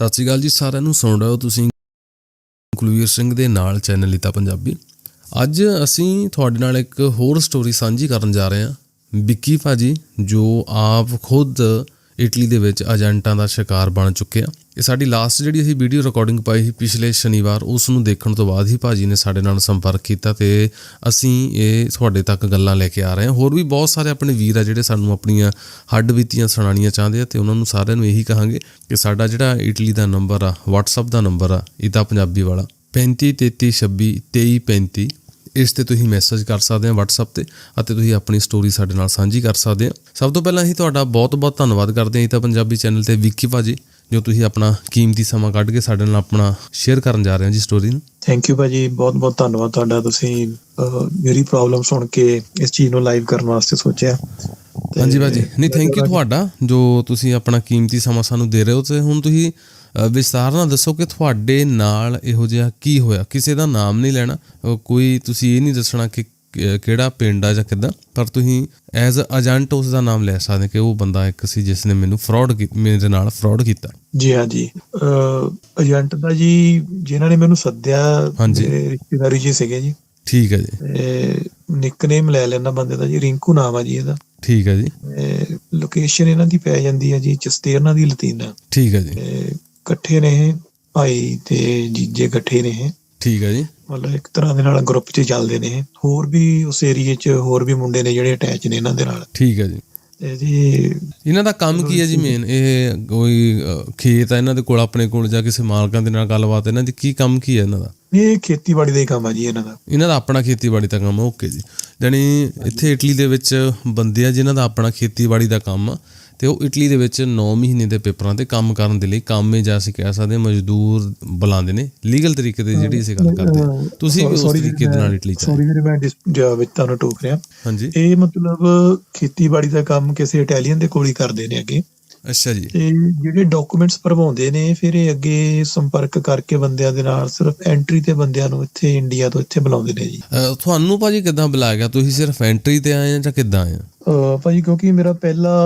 ਸਤਿ ਸ਼੍ਰੀ ਅਕਾਲ ਜੀ ਸਾਰਿਆਂ ਨੂੰ, ਸੁਣ ਰਹੇ ਹੋ ਤੁਸੀਂ ਕੁਲਵੀਰ ਸਿੰਘ ਦੇ ਨਾਲ ਚੈਨਲ ਲਿਤਾ ਪੰਜਾਬੀ। ਅੱਜ ਅਸੀਂ ਤੁਹਾਡੇ ਨਾਲ ਇੱਕ ਹੋਰ ਸਟੋਰੀ ਸਾਂਝੀ ਕਰਨ ਜਾ ਰਹੇ ਹਾਂ। ਵਿੱਕੀ ਭਾਜੀ, ਜੋ ਆਪ ਖੁਦ ਇਟਲੀ ਦੇ ਵਿੱਚ ਏਜੰਟਾਂ ਦਾ ਸ਼ਿਕਾਰ ਬਣ ਚੁੱਕੇ ਆ। ਇਹ ਸਾਡੀ ਲਾਸਟ ਜਿਹੜੀ ਅਸੀਂ ਵੀਡੀਓ ਰਿਕਾਰਡਿੰਗ ਪਾਈ ਸੀ ਪਿਛਲੇ ਸ਼ਨੀਵਾਰ, ਉਸ ਨੂੰ ਦੇਖਣ ਤੋਂ ਬਾਅਦ ਹੀ ਭਾਜੀ ਨੇ ਸਾਡੇ ਨਾਲ ਸੰਪਰਕ ਕੀਤਾ ਤੇ ਅਸੀਂ ਇਹ ਤੁਹਾਡੇ ਤੱਕ ਗੱਲਾਂ ਲੈ ਕੇ ਆ ਰਹੇ ਹਾਂ। ਹੋਰ ਵੀ ਬਹੁਤ ਸਾਰੇ ਆਪਣੇ ਵੀਰ ਆ ਜਿਹੜੇ ਸਾਨੂੰ ਆਪਣੀਆਂ ਹੱਡ ਬੀਤੀਆਂ ਸੁਣਾਉਣੀਆਂ ਚਾਹੁੰਦੇ ਆ ਤੇ ਉਹਨਾਂ ਨੂੰ ਸਾਰਿਆਂ ਨੂੰ ਇਹੀ ਕਹਾਂਗੇ ਕਿ ਸਾਡਾ ਜਿਹੜਾ ਇਟਲੀ ਦਾ ਨੰਬਰ ਆ, WhatsApp ਦਾ ਨੰਬਰ ਆ, ਇਹਦਾ ਪੰਜਾਬੀ ਵਾਲਾ। 3533262335 ਇਸ ਤੇ ਤੁਸੀਂ ਮੈਸੇਜ ਕਰ ਸਕਦੇ ਹੋ WhatsApp ਤੇ ਅਤੇ ਤੁਸੀਂ ਆਪਣੀ ਸਟੋਰੀ ਸਾਡੇ ਨਾਲ ਸਾਂਝੀ ਕਰ ਸਕਦੇ ਹੋ। ਸਭ ਤੋਂ ਪਹਿਲਾਂ ਅਸੀਂ ਤੁਹਾਡਾ ਬਹੁਤ-ਬਹੁਤ ਧੰਨਵਾਦ ਕਰਦੇ ਹਾਂ ਇਹ ਤਾਂ ਪੰਜਾਬੀ ਚੈਨਲ ਤੇ ਵਿੱਕੀ ਭਾਜੀ ਜੋ ਤੁਸੀਂ ਆਪਣਾ ਕੀਮਤੀ ਸਮਾਂ ਕੱਢ ਕੇ ਸਾਡੇ ਨਾਲ ਆਪਣਾ ਸ਼ੇਅਰ ਕਰਨ ਜਾ ਰਹੇ ਹੋ ਜੀ ਸਟੋਰੀ ਨੂੰ। ਥੈਂਕ ਯੂ ਭਾਜੀ ਬਹੁਤ ਬਹੁਤ ਧੰਨਵਾਦ ਤੁਹਾਡਾ। ਤੁਸੀਂ ਮੇਰੀ ਪ੍ਰੋਬਲਮ ਸੁਣ ਕੇ ਇਸ ਚੀਜ਼ ਨੂੰ ਲਾਈਵ ਕਰਨ ਵਾਸਤੇ ਸੋਚਿਆ। ਹਾਂਜੀ ਭਾਜੀ ਨਹੀਂ ਥੈਂਕ ਯੂ ਤੁਹਾਡਾ ਜੋ ਤੁਸੀਂ ਆਪਣਾ ਕੀਮਤੀ ਸਮਾਂ ਸਾਨੂੰ ਦੇ ਰਹੇ ਹੋ ਤੇ ਹੁਣ ਤੁਸੀਂ ਅ, ਵਿਸਤਾਰ ਨਾਲ ਦੱਸੋ ਕਿ ਤੁਹਾਡੇ ਨਾਲ ਇਹੋ ਜਿਹਾ ਕੀ ਹੋਇਆ? ਕਿਸੇ ਦਾ ਨਾਮ ਨਹੀਂ ਲੈਣਾ। ਕੋਈ ਤੁਸੀਂ ਇਹ ਨਹੀਂ ਦੱਸਣਾ ਕਿ ਕਿਹੜਾ ਪਿੰਡ ਆ ਜਾਂ ਕਿੱਦਾਂ ਪਰ ਤੁਸੀਂ ਐਜ਼ ਅ ਏਜੰਟ ਉਸ ਦਾ ਨਾਮ ਲੈ ਸਕਦੇ ਕਿ ਉਹ ਬੰਦਾ ਇੱਕ ਸੀ ਜਿਸ ਨੇ ਮੈਨੂੰ ਫਰਾਡ ਮੇਰੇ ਨਾਲ ਫਰਾਡ ਕੀਤਾ। ਜੀ ਹਾਂ ਜੀ। ਏਜੰਟ ਦਾ ਜੀ ਜਿਨ੍ਹਾਂ ਨੇ ਮੈਨੂੰ ਸੱਦਿਆ। ਮੇਰੇ ਰਿਸ਼ਤੇਦਾਰੀ ਜੀ ਸੀਗੇ ਜੀ। ਠੀਕ ਹੈ ਜੀ। ਤੇ ਨਿਕਨੇਮ ਲੈ ਲੈਣਾ ਬੰਦੇ ਦਾ ਜੀ ਰਿੰਕੂ ਨਾਮ ਆ ਜੀ ਇਹਦਾ। ਠੀਕ ਹੈ ਜੀ। ਲੋਕੇਸ਼ਨ ਇਹਨਾਂ ਦੀ ਪੈ ਜਾਂਦੀ ਹੈ ਜੀ ਚਸਤੇਰਨਾ ਦੀ ਲਤੀਨਾ। ਠੀਕ ਹੈ ਜੀ। ਇਕੱਠੇ ਇਹ, ਭਾਈ ਤੇ ਜੀਜੇ ਇਕੱਠੇ ਇਹ। ਠੀਕ ਹੈ ਜੀ। ਮਤਲਬ ਇੱਕ ਤਰ੍ਹਾਂ ਦੇ ਨਾਲ ਗਰੁੱਪ 'ਚ ਚੱਲਦੇ ਨੇ। ਹੋਰ ਵੀ ਉਸ ਏਰੀਏ 'ਚ ਹੋਰ ਵੀ ਮੁੰਡੇ ਨੇ ਜਿਹੜੇ ਅਟੈਚ ਨੇ ਇਹਨਾਂ ਦੇ ਨਾਲ। ਠੀਕ ਹੈ ਜੀ। ਜੀ ਇਹਨਾਂ ਦਾ ਕੰਮ ਕੀ ਹੈ ਜੀ ਮੇਨ ਇਹ ਕੋਈ ਖੇਤ ਆ ਇਹਨਾਂ ਦੇ ਕੋਲ ਆਪਣੇ ਕੋਲ ਜਾਂ ਕਿਸੇ ਮਾਲਕਾਂ ਦੇ ਨਾਲ ਗੱਲਬਾਤ ਇਹਨਾਂ ਦੀ? ਕੀ ਕੰਮ ਕੀ ਹੈ ਇਹਨਾਂ ਦਾ? ਇਹ ਖੇਤੀਬਾੜੀ ਦਾ ਹੀ ਕੰਮ ਆ ਜੀ ਇਹਨਾਂ ਦਾ। ਇਹਨਾਂ ਦਾ ਆਪਣਾ ਖੇਤੀਬਾੜੀ ਦਾ ਕੰਮ ਓਕੇ ਜੀ। ਜਾਣੀ ਇੱਥੇ ਇਟਲੀ ਦੇ ਵਿੱਚ ਬੰਦੇ ਆ ਜਿਨ੍ਹਾਂ ਦਾ ਆਪਣਾ ਖੇਤੀਬਾੜੀ ਦਾ ਕੰਮ ਆ। ਤੇ ਉਹ ਇਟਲੀ ਦੇ ਵਿੱਚ 9 ਮਹੀਨੇ ਦੇ ਪੇਪਰਾਂ ਤੇ ਕੰਮ ਕਰਨ ਦੇ ਲਈ ਕਾਮੇ ਜਾਂ ਅਸੀਂ ਕਹਿ ਸਕਦੇ ਮਜ਼ਦੂਰ ਬੁਲਾਉਂਦੇ ਨੇ ਲੀਗਲ ਤਰੀਕੇ ਤੇ ਜਿਹੜੀ ਅਸੀਂ ਗੱਲ ਕਰਦੇ ਤੁਸੀਂ ਵੀ ਉਸ ਤਰੀਕੇ ਦੇ ਨਾਲ ਇਟਲੀ ਚ। ਸੌਰੀ ਵੀਰੇ ਮੈਂ ਜ- ਵਿੱਚ ਤੁਹਾਨੂੰ ਟੋਕ ਰਿਹਾ। ਹਾਂਜੀ। ਇਹ ਮਤਲਬ ਖੇਤੀਬਾੜੀ ਦਾ ਕੰਮ ਕਿਸੇ ਇਟਾਲੀਅਨ ਦੇ ਕੋਲ ਹੀ ਕਰਦੇ ਨੇ ਅੱਗੇ। ਅੱਛਾ ਜੀ। ਤੇ ਜਿਹੜੇ ਡਾਕੂਮੈਂਟਸ ਭਰਵਾਉਂਦੇ ਨੇ ਫਿਰ ਇਹ ਅੱਗੇ ਸੰਪਰਕ ਕਰਕੇ ਬੰਦਿਆਂ ਦੇ ਨਾਲ ਸਿਰਫ ਐਂਟਰੀ ਤੇ ਬੰਦਿਆਂ ਨੂੰ ਇੱਥੇ ਇੰਡੀਆ ਤੋਂ ਇੱਥੇ ਬੁਲਾਉਂਦੇ ਨੇ ਜੀ। ਤੁਹਾਨੂੰ ਭਾਜੀ ਕਿੱਦਾਂ ਬੁਲਾਇਆ ਗਿਆ? ਤੁਸੀਂ ਸਿਰਫ ਐਂਟਰੀ ਤੇ ਆਏ ਆ ਜਾਂ ਕਿੱਦਾਂ ਆਏ ਆ? ਭਾਜੀ ਕਿਉਂਕਿ ਮੇਰਾ ਪਹਿਲਾ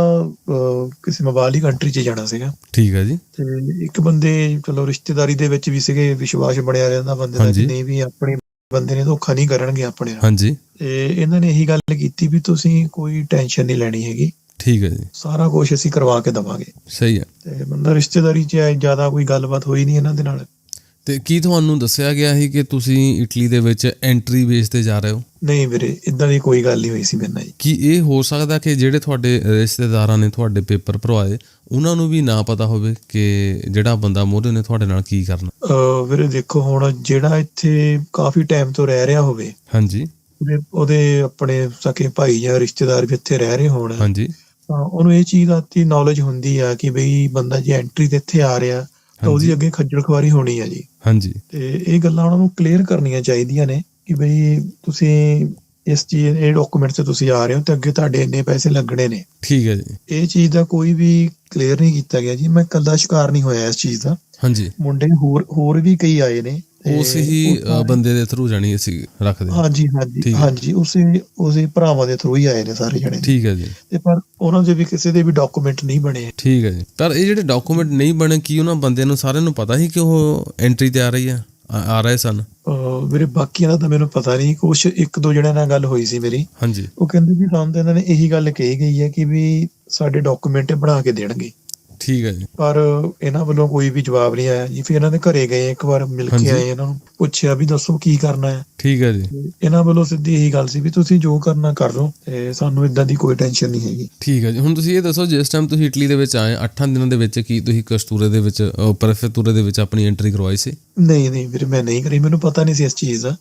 ਕਿਸੇ ਮਵਾਲੀ ਕੰਟਰੀ 'ਚ ਜਾਣਾ ਸੀਗਾ। ਠੀਕ ਹੈ ਜੀ। ਤੇ ਇੱਕ ਬੰਦੇ ਚਲੋ ਰਿਸ਼ਤੇਦਾਰੀ ਦੇ ਵਿੱਚ ਵੀ ਸੀਗੇ ਵਿਸ਼ਵਾਸ ਬਣਿਆ ਰਹਿੰਦਾ ਬੰਦੇ ਦਾ। ਕਿ ਨਹੀਂ ਵੀ ਆਪਣੇ ਬੰਦੇ ਨੇ ਧੋਖਾ ਨਹੀਂ ਕਰਨਗੇ ਆਪਣੇ ਨਾਲ। ਹਾਂਜੀ। ਤੇ ਇਹਨਾਂ ਨੇ ਇਹੀ ਗੱਲ ਕੀਤੀ ਵੀ ਤੁਸੀਂ ਕੋਈ ਟੈਨਸ਼ਨ ਨਹੀਂ ਲੈਣੀ ਹੈਗੀ। ਠੀਕ ਹੈ ਜੀ। ਸਾਰਾ ਕੁਝ ਅਸੀਂ ਕਰਵਾ ਕੇ ਦਵਾਂਗੇ। ਸਹੀ ਹੈ। ਤੇ ਬੰਦਾ ਰਿਸ਼ਤੇਦਾਰੀ 'ਚ ਹੈ ਜ਼ਿਆਦਾ ਕੋਈ ਗੱਲਬਾਤ ਹੋਈ ਨਹੀਂ ਇਹਨਾਂ ਦੇ ਨਾਲ। ਤੇ ਕੀ ਤੁਹਾਨੂੰ ਦੱਸਿਆ ਗਿਆ ਸੀ ਕਿ ਤੁਸੀਂ ਇਟਲੀ ਦੇ ਵਿੱਚ ਐਂਟਰੀ ਬੇਸ ਤੇ ਜਾ ਰਹੇ ਹੋ? ਨਹੀਂ ਵੀਰੇ ਇਦਾਂ ਦੀ ਕੋਈ ਗੱਲ ਨਹੀਂ ਹੋਈ ਸੀ ਮੇਰੇ ਨਾਲ ਜੀ। ਕੀ ਇਹ ਹੋ ਸਕਦਾ ਕਿ ਜਿਹੜੇ ਤੁਹਾਡੇ ਰਿਸ਼ਤੇਦਾਰਾਂ ਨੇ ਤੁਹਾਡੇ ਪੇਪਰ ਭਰਵਾਏ ਉਹਨਾਂ ਨੂੰ ਵੀ ਨਾ ਪਤਾ ਹੋਵੇ ਕਿ ਜਿਹੜਾ ਬੰਦਾ ਮੋਹਰੇ ਨੇ ਤੁਹਾਡੇ ਨਾਲ ਕੀ ਕਰਨਾ? ਵੀਰੇ ਦੇਖੋ ਹੁਣ ਜਿਹੜਾ ਇੱਥੇ ਕਾਫੀ ਟਾਈਮ ਤੋਂ ਰਹਿ ਰਿਹਾ ਹੋਵੇ ਹਾਂਜੀ। ਉਹਦੇ ਆਪਣੇ ਸਕੇ ਭਾਈ ਜਾਂ ਰਿਸ਼ਤੇਦਾਰ ਵੀ ਇੱਥੇ ਰਹਿ ਰਹੇ ਹੋਣ। ਹਾਂਜੀ। ਤਾਂ ਉਹਨੂੰ ਇਹ ਚੀਜ਼ ਦੀ ਨੌਲੇਜ ਹੁੰਦੀ ਆ ਕਿ ਬਈ ਬੰਦਾ ਜੇ ਐਂਟਰੀ ਤੇ ਇੱਥੇ ਆ ਰਿਹਾ ਤਾਂ ਉਹਦੀ ਅੱਗੇ ਖੱਜਲ ਖੁਆਰੀ ਹੋਣੀ ਆ ਜੀ। ਹਾਂਜੀ। ਤੇ ਇਹ ਗੱਲਾਂ ਉਹਨਾਂ ਨੂੰ ਕਲੀਅਰ ਕਰਨੀਆਂ ਚਾਹੀਦੀਆਂ ਨੇ ਕਿ ਬਈ ਤੁਸੀਂ ਇਸ ਚੀਜ਼ ਇਹ ਡਾਕੂਮੈਂਟ ਤੇ ਤੁਸੀਂ ਆ ਰਹੇ ਹੋ ਤੇ ਅੱਗੇ ਤੁਹਾਡੇ ਇੰਨੇ ਪੈਸੇ ਲੱਗਣੇ ਨੇ। ਠੀਕ ਹੈ ਜੀ। ਇਹ ਚੀਜ਼ ਦਾ ਕੋਈ ਵੀ ਕਲੀਅਰ ਨਹੀਂ ਕੀਤਾ ਗਿਆ ਜੀ। ਮੈਂ ਕੱਲਾ ਸ਼ਿਕਾਰ ਨਹੀਂ ਹੋਇਆ ਇਸ ਚੀਜ਼ ਦਾ। ਹਾਂਜੀ। ਮੁੰਡੇ ਹੋਰ ਹੋਰ ਵੀ ਕਈ ਆਏ ਨੇ। ਤੇ ਉਸ ਹੀ ਬੰਦੇ ਦੇ ਥਰੂ ਜਾਣੀ ਅਸੀਂ ਰੱਖਦੇ। ਹਾਂ ਹਾਂਜੀ ਹਾਂਜੀ ਹੈ। ਹਾਂਜੀ ਉਸੇ ਉਸੇ ਭਰਾਵਾਂ ਦੇ ਥਰੂ ਹੀ ਆਏ ਨੇ ਸਾਰੇ ਜਣੇ। ਠੀਕ ਹੈ ਜੀ। ਤੇ ਪਰ ਉਹਨਾਂ ਦੇ ਵੀ ਕਿਸੇ ਦੇ ਵੀ ਡਾਕੂਮੈਂਟ ਨਹੀਂ ਬਣੇ। ਠੀਕ ਹੈ ਜੀ। ਪਰ ਇਹ ਜਿਹੜੇ ਡਾਕੂਮੈਂਟ ਨਹੀਂ ਬਣੇ ਕੀ ਉਹਨਾਂ ਬੰਦਿਆਂ ਨੂੰ ਸਾਰਿਆਂ ਨੂੰ ਪਤਾ ਸੀ ਕਿ ਉਹ ਐਂਟਰੀ ਤੇ ਆ ਰਹੀ ਆ ਆ ਰਹੇ ਸਨ? ਵੀਰੇ ਬਾਕੀਆਂ ਦਾ ਤਾਂ ਮੈਨੂੰ ਪਤਾ ਨਹੀਂ। ਕੁਛ ਇੱਕ ਦੋ ਜਣਿਆਂ ਨਾਲ ਗੱਲ ਹੋਈ ਸੀ ਮੇਰੀ। ਹਾਂਜੀ। ਉਹ ਕਹਿੰਦੇ ਵੀ ਸਾਨੂੰ ਤਾਂ ਇਹਨਾਂ ਨੇ ਇਹੀ ਗੱਲ ਕਹੀ ਗਈ ਹੈ ਕਿ ਵੀ ਸਾਡੇ ਡਾਕੂਮੈਂਟ ਬਣਾ ਕੇ ਦੇਣਗੇ। ਠੀਕ ਹੈ ਜੀ। ਪਰ ਇਹਨਾਂ ਵੱਲੋਂ ਕੋਈ ਵੀ ਜਵਾਬ ਨਹੀਂ ਆਇਆ ਜੀ। ਫਿਰ ਇਹਨਾਂ ਦੇ ਘਰੇ ਗਏ ਇੱਕ ਵਾਰ ਮਿਲ। ਕੇ ਆਏ ਇਹਨਾਂ ਨੂੰ ਪੁੱਛਿਆ ਵੀ ਦੱਸੋ ਕੀ ਕਰਨਾ ਹੈ। ਠੀਕ ਹੈ ਜੀ। ਇਹਨਾਂ ਵੱਲੋਂ ਸਿੱਧੀ ਇਹੀ ਗੱਲ ਸੀ ਵੀ ਤੁਸੀਂ ਜੋ ਕਰਨਾ ਕਰ ਲਓ ਤੇ ਸਾਨੂੰ ਇਦਾਂ ਦੀ ਕੋਈ ਟੈਨਸ਼ਨ ਨਹੀਂ ਹੈਗੀ। ਠੀਕ ਹੈ ਜੀ। ਹੁਣ ਤੁਸੀਂ ਇਹ ਦੱਸੋ ਜਿਸ ਟਾਈਮ ਤੁਸੀਂ ਇਟਲੀ ਦੇ ਵਿੱਚ ਆਏ 8 ਦਿਨਾਂ ਦੇ ਵਿੱਚ ਕੀ ਤੁਸੀਂ ਕਸਤੂਰੇ ਦੇ ਵਿੱਚ ਪਰਫੈਕਟੂਰੇ ਦੇ ਵਿੱਚ ਆਪਣੀ ਐਂਟਰੀ ਕਰਵਾਈ ਸੀ? ਨਹੀਂ ਨਹੀਂ ਵੀਰੇ ਮੈਂ ਨਹੀਂ ਕਰੀ। ਮੈਨੂੰ ਪਤਾ ਨਹੀਂ ਸੀ ਇਸ ਚੀਜ਼ ਦਾ।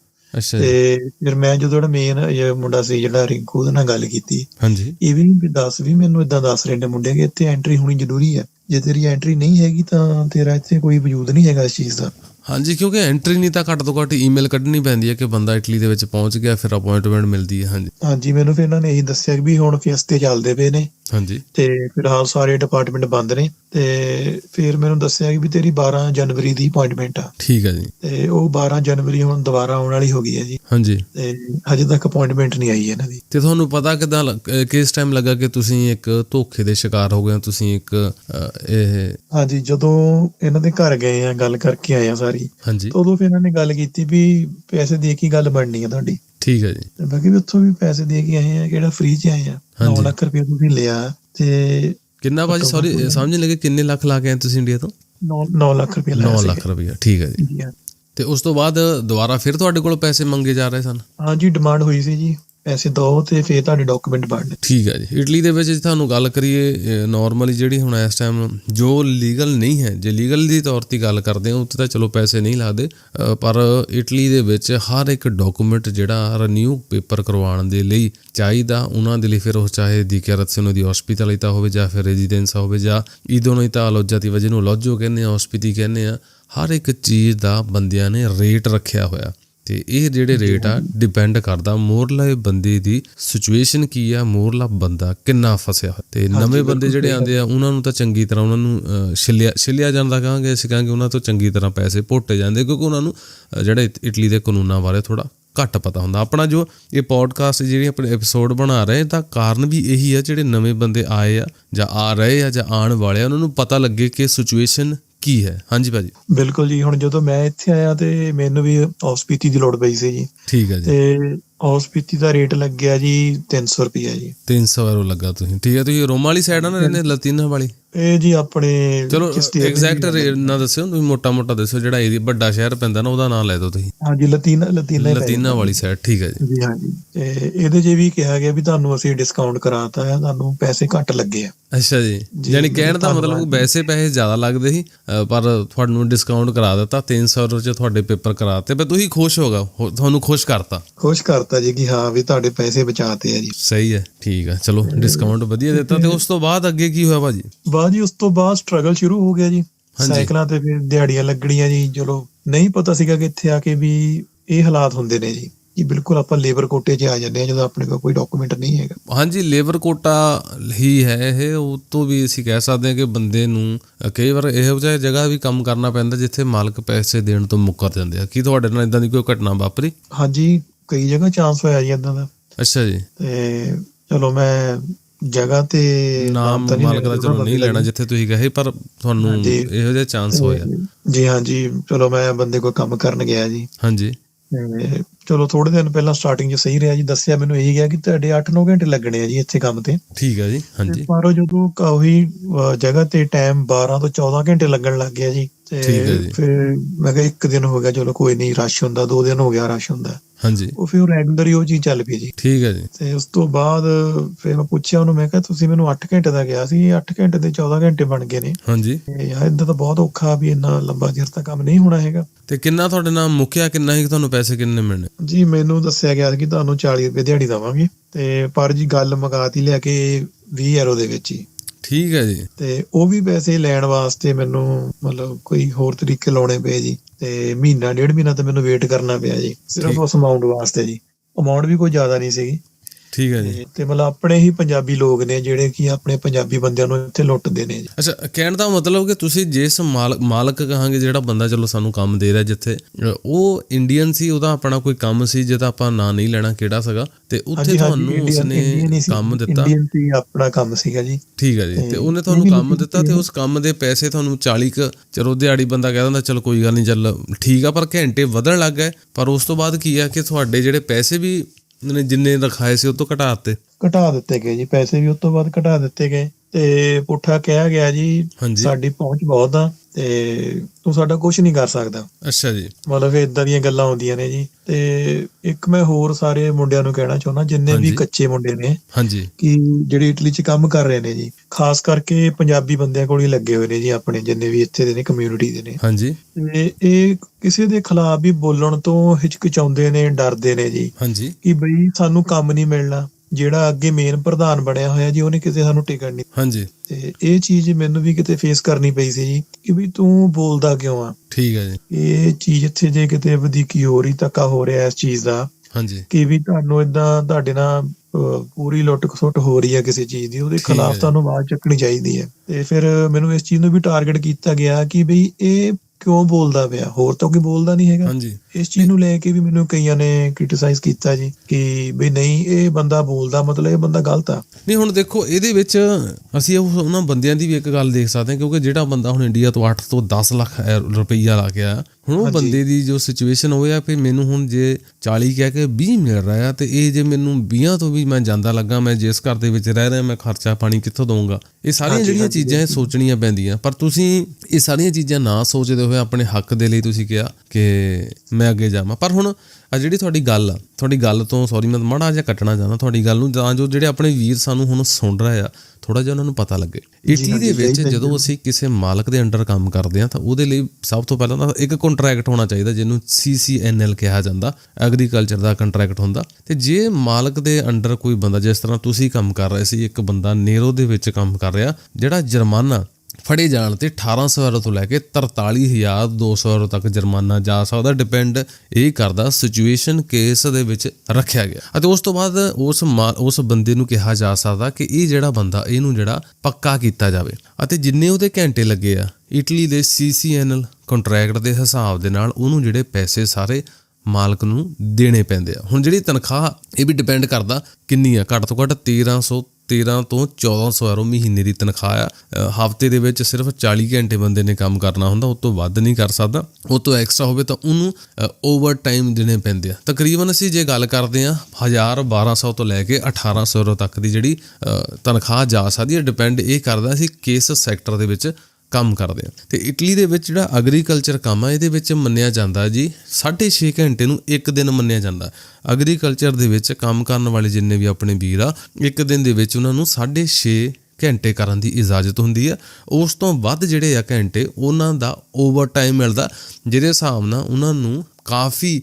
ਤੇ ਫਿਰ ਮੈਂ ਜਦੋਂ ਜਿਹੜਾ ਮੇਨ ਮੁੰਡਾ ਸੀ ਜਿਹੜਾ ਰਿੰਕੂ ਉਹਦੇ ਨਾਲ ਗੱਲ ਕੀਤੀ। ਹਾਂਜੀ। ਇਹ ਵੀ ਵੀ ਦੱਸ ਵੀ ਮੈਨੂੰ ਇਦਾਂ ਦੱਸ ਰਹੇ ਨੇ ਮੁੰਡੇ ਕਿ ਇੱਥੇ ਐਂਟਰੀ ਹੋਣੀ ਜ਼ਰੂਰੀ ਹੈ। ਜੇ ਤੇਰੀ ਐਂਟਰੀ ਨਹੀਂ ਹੈਗੀ ਤਾਂ ਤੇਰਾ ਇੱਥੇ ਕੋਈ ਵਜੂਦ ਨਹੀਂ ਹੈਗਾ ਇਸ ਚੀਜ਼ ਦਾ। ਹਾਂਜੀ ਕਿਉਂਕਿ ਐਂਟਰੀ ਨਹੀਂ ਤਾਂ ਘੱਟ ਤੋਂ ਘੱਟ ਈਮੇਲ ਕੱਢਣੀ ਪੈਂਦੀ ਹੈ ਕਿ ਬੰਦਾ ਇਟਲੀ ਦੇ ਵਿੱਚ ਪਹੁੰਚ ਗਿਆ ਫਿਰ ਅਪਾਇੰਟਮੈਂਟ ਮਿਲਦੀ ਹੈ ਹਾਂਜੀ। ਹਾਂਜੀ ਮੈਨੂੰ ਫਿਰ ਇਹਨਾਂ ਨੇ ਇਹੀ ਦੱਸਿਆ ਵੀ ਹੁਣ ਫੇਸ ਤੇ ਚੱਲਦੇ ਪਏ ਨੇ। ਹਾਂਜੀ। ਤੇ ਫਿਲਹਾਲ ਸਾਰੇ ਡਿਪਾਰਟਮੈਂਟ ਬੰਦ ਨੇ ਤੇ ਫਿਰ ਮੈਨੂੰ ਦੱਸਿਆ ਕਿ ਵੀ ਤੇਰੀ 12 ਜਨਵਰੀ ਦੀ ਅਪਾਇੰਟਮੈਂਟ ਆ। ਠੀਕ ਹੈ ਜੀ। ਤੇ ਉਹ 12 ਜਨਵਰੀ ਹੁਣ ਦੁਬਾਰਾ ਆਉਣ ਵਾਲੀ ਹੋ ਗਈ ਹੈ ਜੀ। ਹਾਂਜੀ। ਤੇ ਹਜੇ ਤੱਕ ਅਪਾਇੰਟਮੈਂਟ ਨਹੀਂ ਆਈ ਇਹਨਾਂ ਦੀ। ਤੇ ਤੁਹਾਨੂੰ ਪਤਾ ਕਿਦਾਂ ਕਿਸ ਟਾਈਮ ਲੱਗਾ ਕਿ ਤੁਸੀਂ ਇੱਕ ਧੋਖੇ ਦੇ ਸ਼ਿਕਾਰ ਹੋ ਗਏ ਹੋ ਤੁਸੀਂ ਇੱਕ ਇਹ ਹਾਂਜੀ ਜਦੋਂ ਇਹਨਾਂ ਦੇ ਘਰ ਗਏ ਆ ਗੱਲ ਕਰਕੇ ਆਏ ਆ ਸਾਰੀ। ਹਾਂਜੀ। ਤਾਂ ਉਦੋਂ ਫਿਰ ਇਹਨਾਂ ਨੇ ਗੱਲ ਕੀਤੀ ਵੀ ਪੈਸੇ ਦੇ ਕੇ ਹੀ ਗੱਲ ਬਣਨੀ ਆ ਤੁਹਾਡੀ। ਠੀਕ ਹੈ ਜੀ। ਤੇ ਬਾਕੀ ਵੀ ਉੱਥੋਂ ਵੀ ਪੈਸੇ ਦੇ ਕੇ ਆਏ ਆ ਕਿਹੜਾ ਫ੍ਰੀ ਚ ਆਏ ਆ? 9 ਹਾਂਜੀ। ਲੱਖ ਰੁਪਏ ਤੁਸੀਂ ਲਿਆ ਤੇ ਕਿੰਨਾ ਭਾਜੀ? ਸੌਰੀ ਸਮਝ ਨਹੀਂ ਲੱਗੇ ਕਿੰਨੇ ਲੱਖ ਲਾ ਕੇ ਆਏ ਤੁਸੀਂ ਇੰਡੀਆ ਤੋਂ? 9 9 ਲੱਖ ਰੁਪਏ 9 ਲਿਆ ਸੀ ਲੱਖ ਰੁਪਇਆ ਠੀਕ ਹੈ ਜੀ। ਤੇ ਉਸ ਤੋਂ ਬਾਅਦ ਦੁਬਾਰਾ ਫਿਰ ਤੁਹਾਡੇ ਕੋਲ ਪੈਸੇ ਮੰਗੇ ਜਾ ਰਹੇ ਸਨ? ਹਾਂਜੀ ਡਿਮਾਂਡ ਹੋਈ ਸੀ ਜੀ। ਪੈਸੇ ਦੋ ਤੇ ਫਿਰ ਤੁਹਾਡੇ ਡਾਕੂਮੈਂਟ ਬਣਨੇ ਠੀਕ ਹੈ ਜੀ। ਇਟਲੀ ਦੇ ਵਿੱਚ ਜੇ ਤੁਹਾਨੂੰ ਗੱਲ ਕਰੀਏ ਨਾਰਮਲੀ ਜਿਹੜੀ ਹੁਣ ਇਸ ਟਾਈਮ ਜੋ ਲੀਗਲ ਨਹੀਂ ਹੈ ਜੇ ਲੀਗਲ ਦੀ ਤੌਰ ਤੇ ਗੱਲ ਕਰਦੇ ਹਾਂ ਉੱਥੇ ਤਾਂ ਚਲੋ ਪੈਸੇ ਨਹੀਂ ਲੱਗਦੇ ਅ, ਪਰ ਇਟਲੀ ਦੇ ਵਿੱਚ ਹਰ ਇੱਕ ਡਾਕੂਮੈਂਟ ਜਿਹੜਾ ਰੀਨਿਊ ਪੇਪਰ ਕਰਵਾਉਣ ਦੇ ਲਈ ਚਾਹੀਦਾ ਉਹਨਾਂ ਦੇ ਲਈ ਫਿਰ ਉਹ ਚਾਹੇ ਦੀ dichiarazione ਦੀ ਹਸਪੀਟਲਿਟà ਹੋਵੇ ਜਾਂ ਫਿਰ ਰੈਜ਼ੀਡੈਂਸ ਹੋਵੇ ਜਾਂ ਈਦੋਂ ਹੀ ਤਾਂ ਆਲੌਜਾ ਦੀ ਵਜ੍ਹਾ ਨੂੰ ਲੋਜੋ ਕਹਿੰਦੇ ਆ ਹਸਪੀਟੀ ਕਹਿੰਦੇ ਆ ਹਰ ਇੱਕ ਚੀਜ਼ ਦਾ ਬੰਦਿਆਂ ਨੇ ਰੇਟ ਰੱਖਿਆ ਹੋਇਆ। ਤੇ ਇਹ ਜਿਹੜੇ ਰੇਟ ਆ ਡਿਪੈਂਡ ਕਰਦਾ ਮੋਰਲੇ ਬੰਦੇ ਦੀ ਸਿਚੁਏਸ਼ਨ ਕੀ ਆ ਮੋਰਲਾ ਬੰਦਾ ਕਿੰਨਾ ਫਸਿਆ ਤੇ ਨਵੇਂ ਬੰਦੇ ਜਿਹੜੇ ਆਉਂਦੇ ਆ ਉਹਨਾਂ ਨੂੰ ਤਾਂ ਚੰਗੀ ਤਰ੍ਹਾਂ ਉਹਨਾਂ ਨੂੰ ਛਿਲਿਆ ਛਿਲਿਆ ਜਾਂਦਾ ਕਹਾਂਗੇ ਅਸੀਂ ਕਹਾਂਗੇ ਉਹਨਾਂ ਤੋਂ ਚੰਗੀ ਤਰ੍ਹਾਂ ਪੈਸੇ ਭੁੱਟੇ ਜਾਂਦੇ ਕਿਉਂਕਿ ਉਹਨਾਂ ਨੂੰ ਜਿਹੜੇ ਇਟਲੀ ਦੇ ਕਾਨੂੰਨਾਂ ਬਾਰੇ ਥੋੜਾ ਘੱਟ ਪਤਾ ਹੁੰਦਾ। ਆਪਣਾ ਜੋ ਇਹ ਪੋਡਕਾਸਟ ਜਿਹੜੀ ਆਪਣੇ ਐਪੀਸੋਡ ਬਣਾ ਰਹੇ ਤਾਂ ਕਾਰਨ ਵੀ ਇਹੀ ਆ ਜਿਹੜੇ ਨਵੇਂ ਬੰਦੇ ਆਏ ਆ ਜਾਂ ਆ ਰਹੇ ਆ ਜਾਂ ਆਉਣ ਵਾਲੇ ਆ ਉਹਨਾਂ ਨੂੰ ਪਤਾ ਲੱਗੇ ਕਿ ਸਿਚੁਏਸ਼ਨ ਕੀ ਹੈ? ਹਾਂਜੀ ਭਾਜੀ। ਬਿਲਕੁਲ ਜੀ ਹੁਣ ਜਦੋਂ ਮੈਂ ਇੱਥੇ ਆਇਆ ਤੇ ਮੈਨੂੰ ਵੀ ਹਸਪੀਟੀ ਦੀ ਲੋੜ ਪਈ ਸੀ ਜੀ। ਠੀਕ ਹੈ ਜੀ। ਤੇ ਹਸਪੀਟੀ ਦਾ ਰੇਟ ਲੱਗਿਆ ਜੀ 300 ਰੁਪਏ ਜੀ। 300 ਯੂਰੋ ਲੱਗਾ ਤੁਸੀਂ। ਠੀਕ ਹੈ ਤੁਸੀਂ ਰੋਮਾ ਵਾਲੀ ਸਾਈਡ ਆ ਨਾ ਰਹਿੰਦੇ ਲਤੀਨਾ ਵਾਲੀ? ਇਹ ਜੀ ਆਪਣੇ ਚਲੋ ਐਗਜ਼ੈਕਟ ਨਾ ਦੱਸਿਓ ਤੁਸੀਂ ਮੋਟਾ ਮੋਟਾ ਦੱਸਿਓ ਜਿਹੜਾ ਇਹਦੀ ਵੱਡਾ ਸ਼ਹਿਰ ਪੈਂਦਾ ਨਾ ਉਹਦਾ ਨਾਮ ਲੈ ਦਿਓ ਤੁਸੀਂ। ਹਾਂਜੀ ਲਤੀਨਾ ਲਤੀਨਾ ਲਤੀਨਾ ਵਾਲੀ ਸਾਈਡ ਠੀਕ ਹੈ ਜੀ। ਜੀ ਹਾਂਜੀ। ਤੇ ਇਹਦੇ 'ਚ ਵੀ ਕਿਹਾ ਗਿਆ ਵੀ ਤੁਹਾਨੂੰ ਅਸੀਂ ਡਿਸਕਾਊਂਟ ਕਰਾਤਾ ਹੈ ਤੁਹਾਨੂੰ ਪੈਸੇ ਘੱਟ ਲੱਗੇ ਆ। ਅੱਛਾ ਜੀ। ਜੀ, ਯਾਨੀ ਕਹਿਣ ਦਾ ਮਤਲਬ ਵੈਸੇ ਪੈਸੇ ਜ਼ਿਆਦਾ ਲੱਗਦੇ ਸੀ ਪਰ ਤੁਹਾਨੂੰ ਡਿਸਕਾਊਂਟ ਕਰਾ ਦਿੱਤਾ 300 ਯੂਰੋ ਚ ਤੁਹਾਡੇ ਪੇਪਰ ਕਰਾਤੇ ਪਰ ਤੁਸੀਂ ਖੁਸ਼ ਹੋ ਗਏ ਹੋ- ਤੁਹਾਨੂੰ ਖੁਸ਼ ਕਰਤਾ। ਖੁਸ਼ ਕਰਤਾ ਜੀ ਕਿ ਹਾਂ ਵੀ ਤੁਹਾਡੇ ਪੈਸੇ ਬਚਾਤੇ ਆ ਜੀ। ਸਹੀ ਹੈ ਠੀਕ ਹੈ ਚਲੋ ਡਿਸਕਾਊਂਟ ਵਧੀਆ ਦਿੱਤਾ ਤੇ ਉਸ ਤੋਂ ਬਾਅਦ ਅੱਗੇ ਕੀ ਹੋਇਆ ਭਾਜੀ? ਜੀ ਉਸ ਤੋਂ ਬਾਅਦ ਸਟਰਗਲ ਸ਼ੁਰੂ ਹੋ ਗਿਆ ਜੀ। ਸਾਈਕਲਾਂ ਤੇ ਫਿਰ ਦਿਹਾੜੀਆਂ ਲੱਗਣੀਆਂ ਜੀ ਚਲੋ ਨਹੀਂ ਪਤਾ ਸੀਗਾ ਕਿ ਇੱਥੇ ਆ ਕੇ ਵੀ ਇਹ ਹਾਲਾਤ ਹੁੰਦੇ ਨੇ ਜੀ। ਕਿ ਬਿਲਕੁਲ ਆਪਾਂ ਲੇਬਰ ਕੋਟੇ 'ਚ ਆ ਜਾਂਦੇ ਆ ਜਦੋਂ ਆਪਣੇ ਕੋਲ ਕੋਈ ਡਾਕੂਮੈਂਟ ਨਹੀਂ ਹੈਗਾ। ਹਾਂਜੀ ਲੇਬਰ ਕੋਟਾ ਹੀ ਹੈ ਇਹ ਉਹ ਤੋਂ ਵੀ ਅਸੀਂ ਕਹਿ ਸਕਦੇ ਹਾਂ ਕਿ ਬੰਦੇ ਨੂੰ ਕਈ ਵਾਰ ਇਹੋ ਜਿਹੀ ਜਗ੍ਹਾ ਵੀ ਕੰਮ ਕਰਨਾ ਪੈਂਦਾ ਜਿੱਥੇ ਮਾਲਕ ਪੈਸੇ ਦੇਣ ਤੋਂ ਮੁੱਕਰ ਜਾਂਦੇ ਆ। ਕੀ ਤੁਹਾਡੇ ਨਾਲ ਇਦਾਂ ਦੀ ਕੋਈ ਘਟਨਾ ਵਾਪਰੀ? ਹਾਂਜੀ ਕਈ ਜਗ੍ਹਾ ਚਾਂਸ ਹੋਇਆ ਜੀ ਇਦਾਂ ਦਾ। ਅੱਛਾ ਜੀ। ਤੇ ਚਲੋ ਮੈਂ ਜਗ੍ਹਾ ਤੇ ਨਾਮ ਮਾਲਕ ਦਾ ਚਲੋ ਨਹੀਂ ਲੈਣਾ ਜਿੱਥੇ ਤੁਸੀਂ ਕਹੇ ਪਰ ਤੁਹਾਨੂੰ। ਇਹੋ ਜਿਹੇ ਚਾਂਸ ਹੋਇਆ ਜੀ ਹਾਂਜੀ ਚਲੋ ਮੈਂ ਬੰਦੇ ਕੋਲ ਕੰਮ ਕਰਨ ਗਿਆ ਜੀ। ਹਾਂਜੀ। ਚਲੋ ਥੋੜੇ ਦਿਨ ਪਹਿਲਾਂ ਸਟਾਰਟਿੰਗ 'ਚ ਸਹੀ ਰਿਹਾ ਜੀ ਦੱਸਿਆ ਮੈਨੂੰ ਇਹੀ ਗਿਆ ਕਿ ਤੁਹਾਡੇ 8-9 ਘੰਟੇ ਲੱਗਣੇ ਆ ਜੀ ਇੱਥੇ ਕੰਮ ਤੇ। ਠੀਕ ਹੈ ਜੀ ਹਾਂਜੀ। ਪਰ ਜਦੋਂ ਉਹੀ ਜਗ੍ਹਾ ਤੇ ਟਾਈਮ 12 ਤੋਂ 14 ਘੰਟੇ ਲੱਗਣ ਲੱਗ ਗਿਆ ਜੀ ਤੇ ਹੈ। ਫਿਰ ਮੈਂ ਕਿਹਾ ਇੱਕ ਦਿਨ ਹੋ ਗਿਆ ਚਲੋ ਕੋਈ ਨਹੀਂ ਰਸ਼ ਹੁੰਦਾ ਦੋ ਦਿਨ ਹੋ ਗਿਆ ਰਸ਼ ਹੁੰਦਾ। ਹਾਂਜੀ। ਉਹ ਫਿਰ ਰੈਗੂਲਰ ਹੀ ਉਹ ਚੀਜ਼ ਚੱਲ ਪਈ ਜੀ। ਠੀਕ ਹੈ ਜੀ। ਤੇ ਉਸ ਤੋਂ ਬਾਅਦ ਫਿਰ ਮੈਂ ਪੁੱਛਿਆ ਉਹਨੂੰ ਮੈਂ ਕਿਹਾ ਤੁਸੀਂ ਮੈਨੂੰ 8 ਘੰਟੇ ਦਾ ਕਿਹਾ ਸੀ 8 ਘੰਟੇ ਤੇ 14 ਘੰਟੇ ਬਣ ਗਏ ਨੇ। ਹਾਂਜੀ। ਯਾਰ ਇਦਾਂ ਤਾਂ ਬਹੁਤ ਔਖਾ ਵੀ ਇੰਨਾ ਲੰਬਾ ਚਿਰ ਤਾਂ ਕੰਮ ਨਹੀਂ ਹੋਣਾ ਹੈਗਾ। ਤੇ ਕਿੰਨਾ ਤੁਹਾਡੇ ਨਾਲ ਮੁੱਕਿਆ ਕਿੰਨਾ ਸੀ ਤੁਹਾਨੂੰ ਪੈਸੇ ਕਿੰਨੇ ਮਿਲਣੇ? ਜੀ ਮੈਨੂੰ ਦੱਸਿਆ ਗਿਆ ਸੀ ਕਿ ਤੁਹਾਨੂੰ 40 ਰੁਪਏ ਦਿਹਾੜੀ ਦਵਾਂਗੇ। ਤੇ ਪਰ ਜੀ ਗੱਲ ਮਗਾਤੀ ਲਿਆ ਕੇ 20 ਯੂਰੋ ਦੇ ਵਿੱਚ ਹੀ। ਠੀਕ ਹੈ ਜੀ। ਤੇ ਉਹ ਵੀ ਪੈਸੇ ਲੈਣ ਵਾਸਤੇ ਮੈਨੂੰ ਮਤਲਬ ਕੋਈ ਹੋਰ ਤਰੀਕੇ ਲਾਉਣੇ ਪਏ ਜੀ। ਤੇ ਮਹੀਨਾ ਡੇਢ ਮਹੀਨਾ ਤਾਂ ਮੈਨੂੰ ਵੇਟ ਕਰਨਾ ਪਿਆ ਜੀ। ਸਿਰਫ। ਉਸ ਅਮਾਉਂਟ ਵਾਸਤੇ ਜੀ। ਅਮਾਉਂਟ ਵੀ ਕੋਈ ਜ਼ਿਆਦਾ ਨਹੀਂ ਸੀਗੀ। ਠੀਕ ਹੈ ਜੀ। ਤੇ- ਮਤਲਬ ਆਪਣੇ ਹੀ ਪੰਜਾਬੀ ਲੋਕ ਨੇ ਜਿਹੜੇ ਕਿ ਆਪਣੇ ਪੰਜਾਬੀ ਬੰਦਿਆਂ ਨੂੰ ਇੱਥੇ ਲੁੱਟਦੇ ਨੇ ਅੱਛਾ ਕਹਿਣ ਦਾ ਮਤਲਬ ਕਿ ਤੁਸੀਂ ਜਿਸ ਮਾਲਕ ਕਹਾਂਗੇ ਜਿਹੜਾ ਬੰਦਾ ਚਲੋ ਸਾਨੂੰ ਕੰਮ ਦੇ ਰਿਹਾ ਜਿੱਥੇ ਉਹ ਇੰਡੀਅਨ ਸੀ ਉਹਦਾ ਆਪਣਾ ਕੋਈ ਕੰਮ ਸੀ ਜਿਹਦਾ ਆਪਾਂ ਨਾਂ ਨਹੀਂ ਲੈਣਾ ਕਿਹੜਾ ਸੀਗਾ ਤੇ ਉੱਥੇ ਤੁਹਾਨੂੰ ਉਸਨੇ ਕੰਮ ਦਿੱਤਾ। Indian ਸੀ ਆਪਣਾ ਕੰਮ ਸੀਗਾ ਜੀ। ਠੀਕ ਹੈ ਜੀ ਤੇ ਉਹਨੇ ਤੁਹਾਨੂੰ ਕੰਮ ਦਿੱਤਾ ਤੇ ਉਸ ਕੰਮ ਦੇ ਪੈਸੇ ਤੁਹਾਨੂੰ 40 ਕ ਚਲੋ ਦਿਹਾੜੀ ਬੰਦਾ ਕਹਿ ਦਿੰਦਾ ਚਲ ਕੋਈ ਗੱਲ ਨਹੀਂ ਚੱਲ ਠੀਕ ਆ ਪਰ ਘੰਟੇ ਵਧਣ ਲੱਗ ਗਏ। ਪਰ ਉਸ ਤੋਂ ਬਾਅਦ ਕੀ ਆ ਕਿ ਤੁਹਾਡੇ ਜਿਹੜੇ ਪੈਸੇ ਵੀ ਉਹਨੇ ਜਿੰਨੇ ਰਖਾਏ ਸੀ ਉਹ ਤੋਂ ਘਟਾ ਦਿੱਤੇ। ਘਟਾ ਦਿੱਤੇ ਗਏ ਜੀ ਪੈਸੇ ਵੀ ਉਸ ਤੋਂ ਬਾਅਦ ਘਟਾ ਦਿੱਤੇ ਗਏ। ਤੇ ਪੁੱਠਾ ਕਿਹਾ ਗਿਆ ਜੀ ਸਾਡੀ ਪਹੁੰਚ ਬਹੁਤ ਆ। ਤੇ ਤੂੰ ਸਾਡਾ ਕੁਝ ਨਹੀਂ ਕਰ ਸਕਦਾ। ਅੱਛਾ ਜੀ। ਮਤਲਬ ਇਦਾਂ ਦੀਆਂ ਗੱਲਾਂ ਹੁੰਦੀਆਂ ਨੇ ਜੀ। ਤੇ ਇੱਕ ਮੈਂ ਹੋਰ ਸਾਰੇ ਮੁੰਡਿਆਂ ਨੂੰ ਕਹਿਣਾ ਚਾਹੁੰਦਾ ਜਿੰਨੇ ਵੀ। ਕੱਚੇ ਮੁੰਡੇ ਨੇ ਹਾਂਜੀ। ਕਿ ਜਿਹੜੇ ਇਟਲੀ 'ਚ ਕੰਮ ਕਰ ਰਹੇ ਨੇ ਜੀ ਖਾਸ ਕਰਕੇ ਪੰਜਾਬੀ ਬੰਦਿਆਂ ਕੋਲ ਹੀ ਲੱਗੇ ਹੋਏ ਨੇ ਜੀ ਆਪਣੇ ਜਿੰਨੇ ਵੀ ਇੱਥੇ ਦੇ ਨੇ ਕਮਿਊਨਿਟੀ ਦੇ ਨੇ। ਹਾਂਜੀ। ਤੇ ਇਹ ਕਿਸੇ ਦੇ ਖਿਲਾਫ ਵੀ ਬੋਲਣ ਤੋਂ ਹਿਚਕਿਚਾਉਂਦੇ ਨੇ ਡਰਦੇ ਨੇ ਜੀ। ਹਾਂਜੀ। ਕਿ ਬਈ ਸਾਨੂੰ ਕੰਮ ਨਹੀਂ ਮਿਲਣਾ। ਜਿਹੜਾ ਅੱਗੇ ਮੇਨ ਪ੍ਰਧਾਨ ਬਣਿਆ ਹੋਇਆ ਜੀ ਉਹਨੇ ਕਿਸੇ ਸਾਨੂੰ ਟਿਕਟ ਨਹੀਂ ਹਾਂਜੀ। ਤੇ ਇਹ ਚੀਜ਼ ਮੈਨੂੰ ਵੀ ਕਿਤੇ ਫੇਸ ਕਰਨੀ ਪਈ ਸੀ ਜੀ ਕਿ ਵੀ ਤੂੰ ਬੋਲਦਾ ਕਿਉਂ ਆ? ਠੀਕ ਹੈ ਜੀ। ਇਹ ਚੀਜ਼ ਇੱਥੇ ਜੇ ਕਿਤੇ ਵਧੀਕੀ ਹੋ ਰਹੀ ਧੱਕਾ ਹੋ ਰਿਹਾ ਇਸ ਚੀਜ਼ ਦਾ ਹਾਂਜੀ। ਕਿ ਵੀ ਤੁਹਾਨੂੰ ਇਦਾਂ ਤੁਹਾਡੇ ਨਾਲ ਪੂਰੀ ਲੁੱਟ ਖਸੁੱਟ ਹੋ ਰਹੀ ਹੈ ਕਿਸੇ ਚੀਜ਼ ਦੀ ਉਹਦੇ ਖਿਲਾਫ। ਤੁਹਾਨੂੰ ਆਵਾਜ਼ ਚੱਕਣੀ ਚਾਹੀਦੀ ਹੈ। ਤੇ ਫਿਰ ਮੈਨੂੰ ਇਸ ਚੀਜ਼ ਨੂੰ ਵੀ ਟਾਰਗੇਟ ਕੀਤਾ ਗਿਆ ਕਿ ਬਈ ਇਹ ਕਿਉਂ ਬੋਲਦਾ ਪਿਆ? ਹੋਰ ਤਾਂ ਕੋਈ ਬੋਲਦਾ ਨਹੀਂ ਹੈਗਾ। ਹਾਂਜੀ। ਇਸ ਚੀਜ਼ ਨੂੰ ਲੈ ਕੇ ਵੀ ਮੈਨੂੰ ਕਈਆਂ ਨੇ ਕ੍ਰਿਟਿਸਾਈਜ਼ ਕੀਤਾ ਜੀ ਕਿ ਬਈ ਨਹੀਂ ਇਹ ਬੰਦਾ ਬੋਲਦਾ ਮਤਲਬ ਇਹ ਬੰਦਾ ਗਲਤ ਆ। ਨਹੀਂ ਹੁਣ ਦੇਖੋ ਇਹਦੇ ਵਿੱਚ ਅਸੀਂ ਉਹ ਉਹਨਾਂ ਬੰਦਿਆਂ ਦੀ ਵੀ ਇੱਕ ਗੱਲ ਦੇਖ ਸਕਦੇ ਹਾਂ ਕਿਉਂਕਿ ਜਿਹੜਾ ਬੰਦਾ ਹੁਣ ਇੰਡੀਆ ਤੋਂ 8 ਤੋਂ 10 ਲੱਖ ਰੁਪਈਆ ਲਾ ਕੇ ਆਇਆ ਹੁਣ ਉਹ। ਬੰਦੇ ਦੀ ਜੋ ਸਿਚੁਏਸ਼ਨ ਹੋਇਆ ਵੀ ਮੈਨੂੰ ਹੁਣ ਜੇ 40 ਕਹਿ ਕੇ 20 ਮਿਲ ਰਿਹਾ ਤੇ ਇਹ ਜੇ ਮੈਨੂੰ 20 ਤੋਂ ਵੀ ਮੈਂ ਜਾਂਦਾ ਲੱਗਾ ਮੈਂ ਜਿਸ ਘਰ ਦੇ ਵਿੱਚ ਰਹਿ ਰਿਹਾ ਮੈਂ ਖਰਚਾ ਪਾਣੀ ਕਿੱਥੋਂ ਦਊਂਗਾ? ਇਹ ਸਾਰੀਆਂ ਜਿਹੜੀਆਂ ਚੀਜ਼ਾਂ ਇਹ ਸੋਚਣੀਆਂ ਪੈਂਦੀਆਂ। ਪਰ ਤੁਸੀਂ ਇਹ ਸਾਰੀਆਂ ਚੀਜ਼ਾਂ ਨਾ ਸੋਚਦੇ ਹੋਏ ਆਪਣੇ ਹੱਕ ਦੇ ਲਈ ਤੁਸੀਂ ਕਿਹਾ ਕਿ ਮੈਂ ਅੱਗੇ ਜਾਵਾਂ। ਪਰ ਹੁਣ ਆ ਜਿਹੜੀ ਤੁਹਾਡੀ ਗੱਲ ਆ ਤੁਹਾਡੀ ਗੱਲ ਤੋਂ ਸੌਰੀ ਮੈਂ ਮਾੜਾ ਜਿਹਾ ਕੱਟਣਾ ਚਾਹੁੰਦਾ ਤੁਹਾਡੀ ਗੱਲ ਨੂੰ ਤਾਂ ਜੋ ਜਿਹੜੇ ਆਪਣੇ ਵੀਰ ਸਾਨੂੰ ਹੁਣ ਸੁਣ ਰਹੇ ਆ ਥੋੜਾ ਜਿਹਾ ਉਹਨਾਂ ਨੂੰ ਪਤਾ ਲੱਗੇ। ਹਾਂਜੀ, ਦੇ ਵਿੱਚ ਜਦੋਂ ਅਸੀਂ ਕਿਸੇ ਮਾਲਕ ਦੇ ਅੰਡਰ ਕੰਮ ਕਰਦੇ ਆ ਤਾਂ ਉਹਦੇ ਲਈ ਸਭ ਤੋਂ ਪਹਿਲਾਂ ਤਾਂ ਇੱਕ ਕੰਟਰੈਕਟ ਹੋਣਾ ਚਾਹੀਦਾ ਜਿਹਨੂੰ CCNL ਕਿਹਾ ਜਾਂਦਾ ਐਗਰੀਕਲਚਰ ਦਾ ਕੰਟਰੈਕਟ ਹੁੰਦਾ। ਤੇ ਜੇ ਮਾਲਕ ਦੇ ਅੰਡਰ ਕੋਈ ਬੰਦਾ ਜਿਸ ਤਰ੍ਹਾਂ ਤੁਸੀਂ ਕੰਮ ਕਰ ਰਹੇ ਸੀ ਇੱਕ ਬੰਦਾ ਨੇਰੋ ਦੇ ਵਿੱਚ ਕੰਮ ਕਰ ਰਿਹਾ ਜਿਹੜਾ ਜੁਰਮਾਨਾ ਫੜੇ ਜਾਣ ਤੇ 1800 ਯੂਰੋ ਤੋਂ ਲੈ ਕੇ 43200 ਯੂਰੋ ਤੱਕ ਜੁਰਮਾਨਾ ਜਾ ਸਕਦਾ। ਡਿਪੈਂਡ ਇਹ ਕਰਦਾ ਸਿਚੁਏਸ਼ਨ ਕੇਸ ਦੇ ਵਿੱਚ ਰੱਖਿਆ ਗਿਆ। ਅਤੇ ਉਸ ਤੋਂ ਬਾਅਦ ਉਸ ਮਾ- ਉਸ ਬੰਦੇ ਨੂੰ ਕਿਹਾ ਜਾ ਸਕਦਾ ਕਿ ਇਹ ਜਿਹੜਾ ਬੰਦਾ, ਇਹਨੂੰ ਜਿਹੜਾ ਪੱਕਾ ਕੀਤਾ ਜਾਵੇ। ਅਤੇ ਜਿੰਨੇ ਉਹਦੇ ਘੰਟੇ ਲੱਗੇ ਆ, ਇਟਲੀ ਦੇ CCNL ਕੰਟਰੈਕਟ ਦੇ ਹਿਸਾਬ ਦੇ ਨਾਲ ਉਹਨੂੰ ਜਿਹੜੇ ਪੈਸੇ ਸਾਰੇ ਮਾਲਕ ਨੂੰ ਦੇਣੇ ਪੈਂਦੇ ਆ। ਹੁਣ ਜਿਹੜੀ ਤਨਖਾਹ, ਇਹ ਵੀ ਡਿਪੈਂਡ ਕਰਦਾ ਕਿੰਨੀ ਆ। ਘੱਟ ਤੋਂ ਘੱਟ 1300 13 ਤੋਂ 1400 ਯੂਰੋ ਮਹੀਨੇ ਦੀ ਤਨਖਾਹ ਆ। ਹਫ਼ਤੇ ਦੇ ਵਿੱਚ ਸਿਰਫ 40 ਘੰਟੇ ਬੰਦੇ ਨੇ ਕੰਮ ਕਰਨਾ ਹੁੰਦਾ ਉਸ ਤੋਂ ਵੱਧ ਨਹੀਂ ਕਰ ਸਕਦਾ। ਉਹ ਤੋਂ ਐਕਸਟਰਾ ਹੋਵੇ ਤਾਂ ਉਹਨੂੰ ਓਵਰ ਟਾਈਮ ਦੇਣੇ ਪੈਂਦੇ ਆ। ਤਕਰੀਬਨ ਅਸੀਂ ਜੇ ਗੱਲ ਕਰਦੇ ਆ 1000 1200 ਤੋਂ ਲੈ ਕੇ 1800 ਯੂਰੋ ਤੱਕ ਦੀ ਜਿਹੜੀ ਤਨਖਾਹ ਜਾ ਸਕਦੀ ਹੈ ਡਿਪੈਂਡ ਇਹ ਕਰਦਾ ਅਸੀਂ ਕਿਸ ਸੈਕਟਰ ਦੇ ਵਿੱਚ ਕੰਮ ਕਰਦੇ ਆ। ਤੇ ਇਟਲੀ ਦੇ ਵਿੱਚ ਜਿਹੜਾ ਐਗਰੀਕਲਚਰ ਕੰਮ ਆ, ਇਹਦੇ ਵਿੱਚ ਮੰਨਿਆ ਜਾਂਦਾ ਜੀ 6.5 ਘੰਟੇ ਨੂੰ ਇੱਕ ਦਿਨ ਮੰਨਿਆ ਜਾਂਦਾ। ਐਗਰੀਕਲਚਰ ਦੇ ਵਿੱਚ ਕੰਮ ਕਰਨ ਵਾਲੇ ਜਿੰਨੇ ਵੀ ਆਪਣੇ ਵੀਰ ਆ, ਇੱਕ ਦਿਨ ਦੇ ਵਿੱਚ ਉਹਨਾਂ ਨੂੰ 6.5 ਘੰਟੇ ਕਰਨ ਦੀ ਇਜਾਜ਼ਤ ਹੁੰਦੀ ਆ। ਉਸ ਤੋਂ ਵੱਧ ਜਿਹੜੇ ਆ ਘੰਟੇ, ਉਹਨਾਂ ਦਾ ਓਵਰ ਟਾਈਮ ਮਿਲਦਾ, ਜਿਹਦੇ ਹਿਸਾਬ ਨਾਲ ਉਹਨਾਂ ਨੂੰ ਕਾਫੀ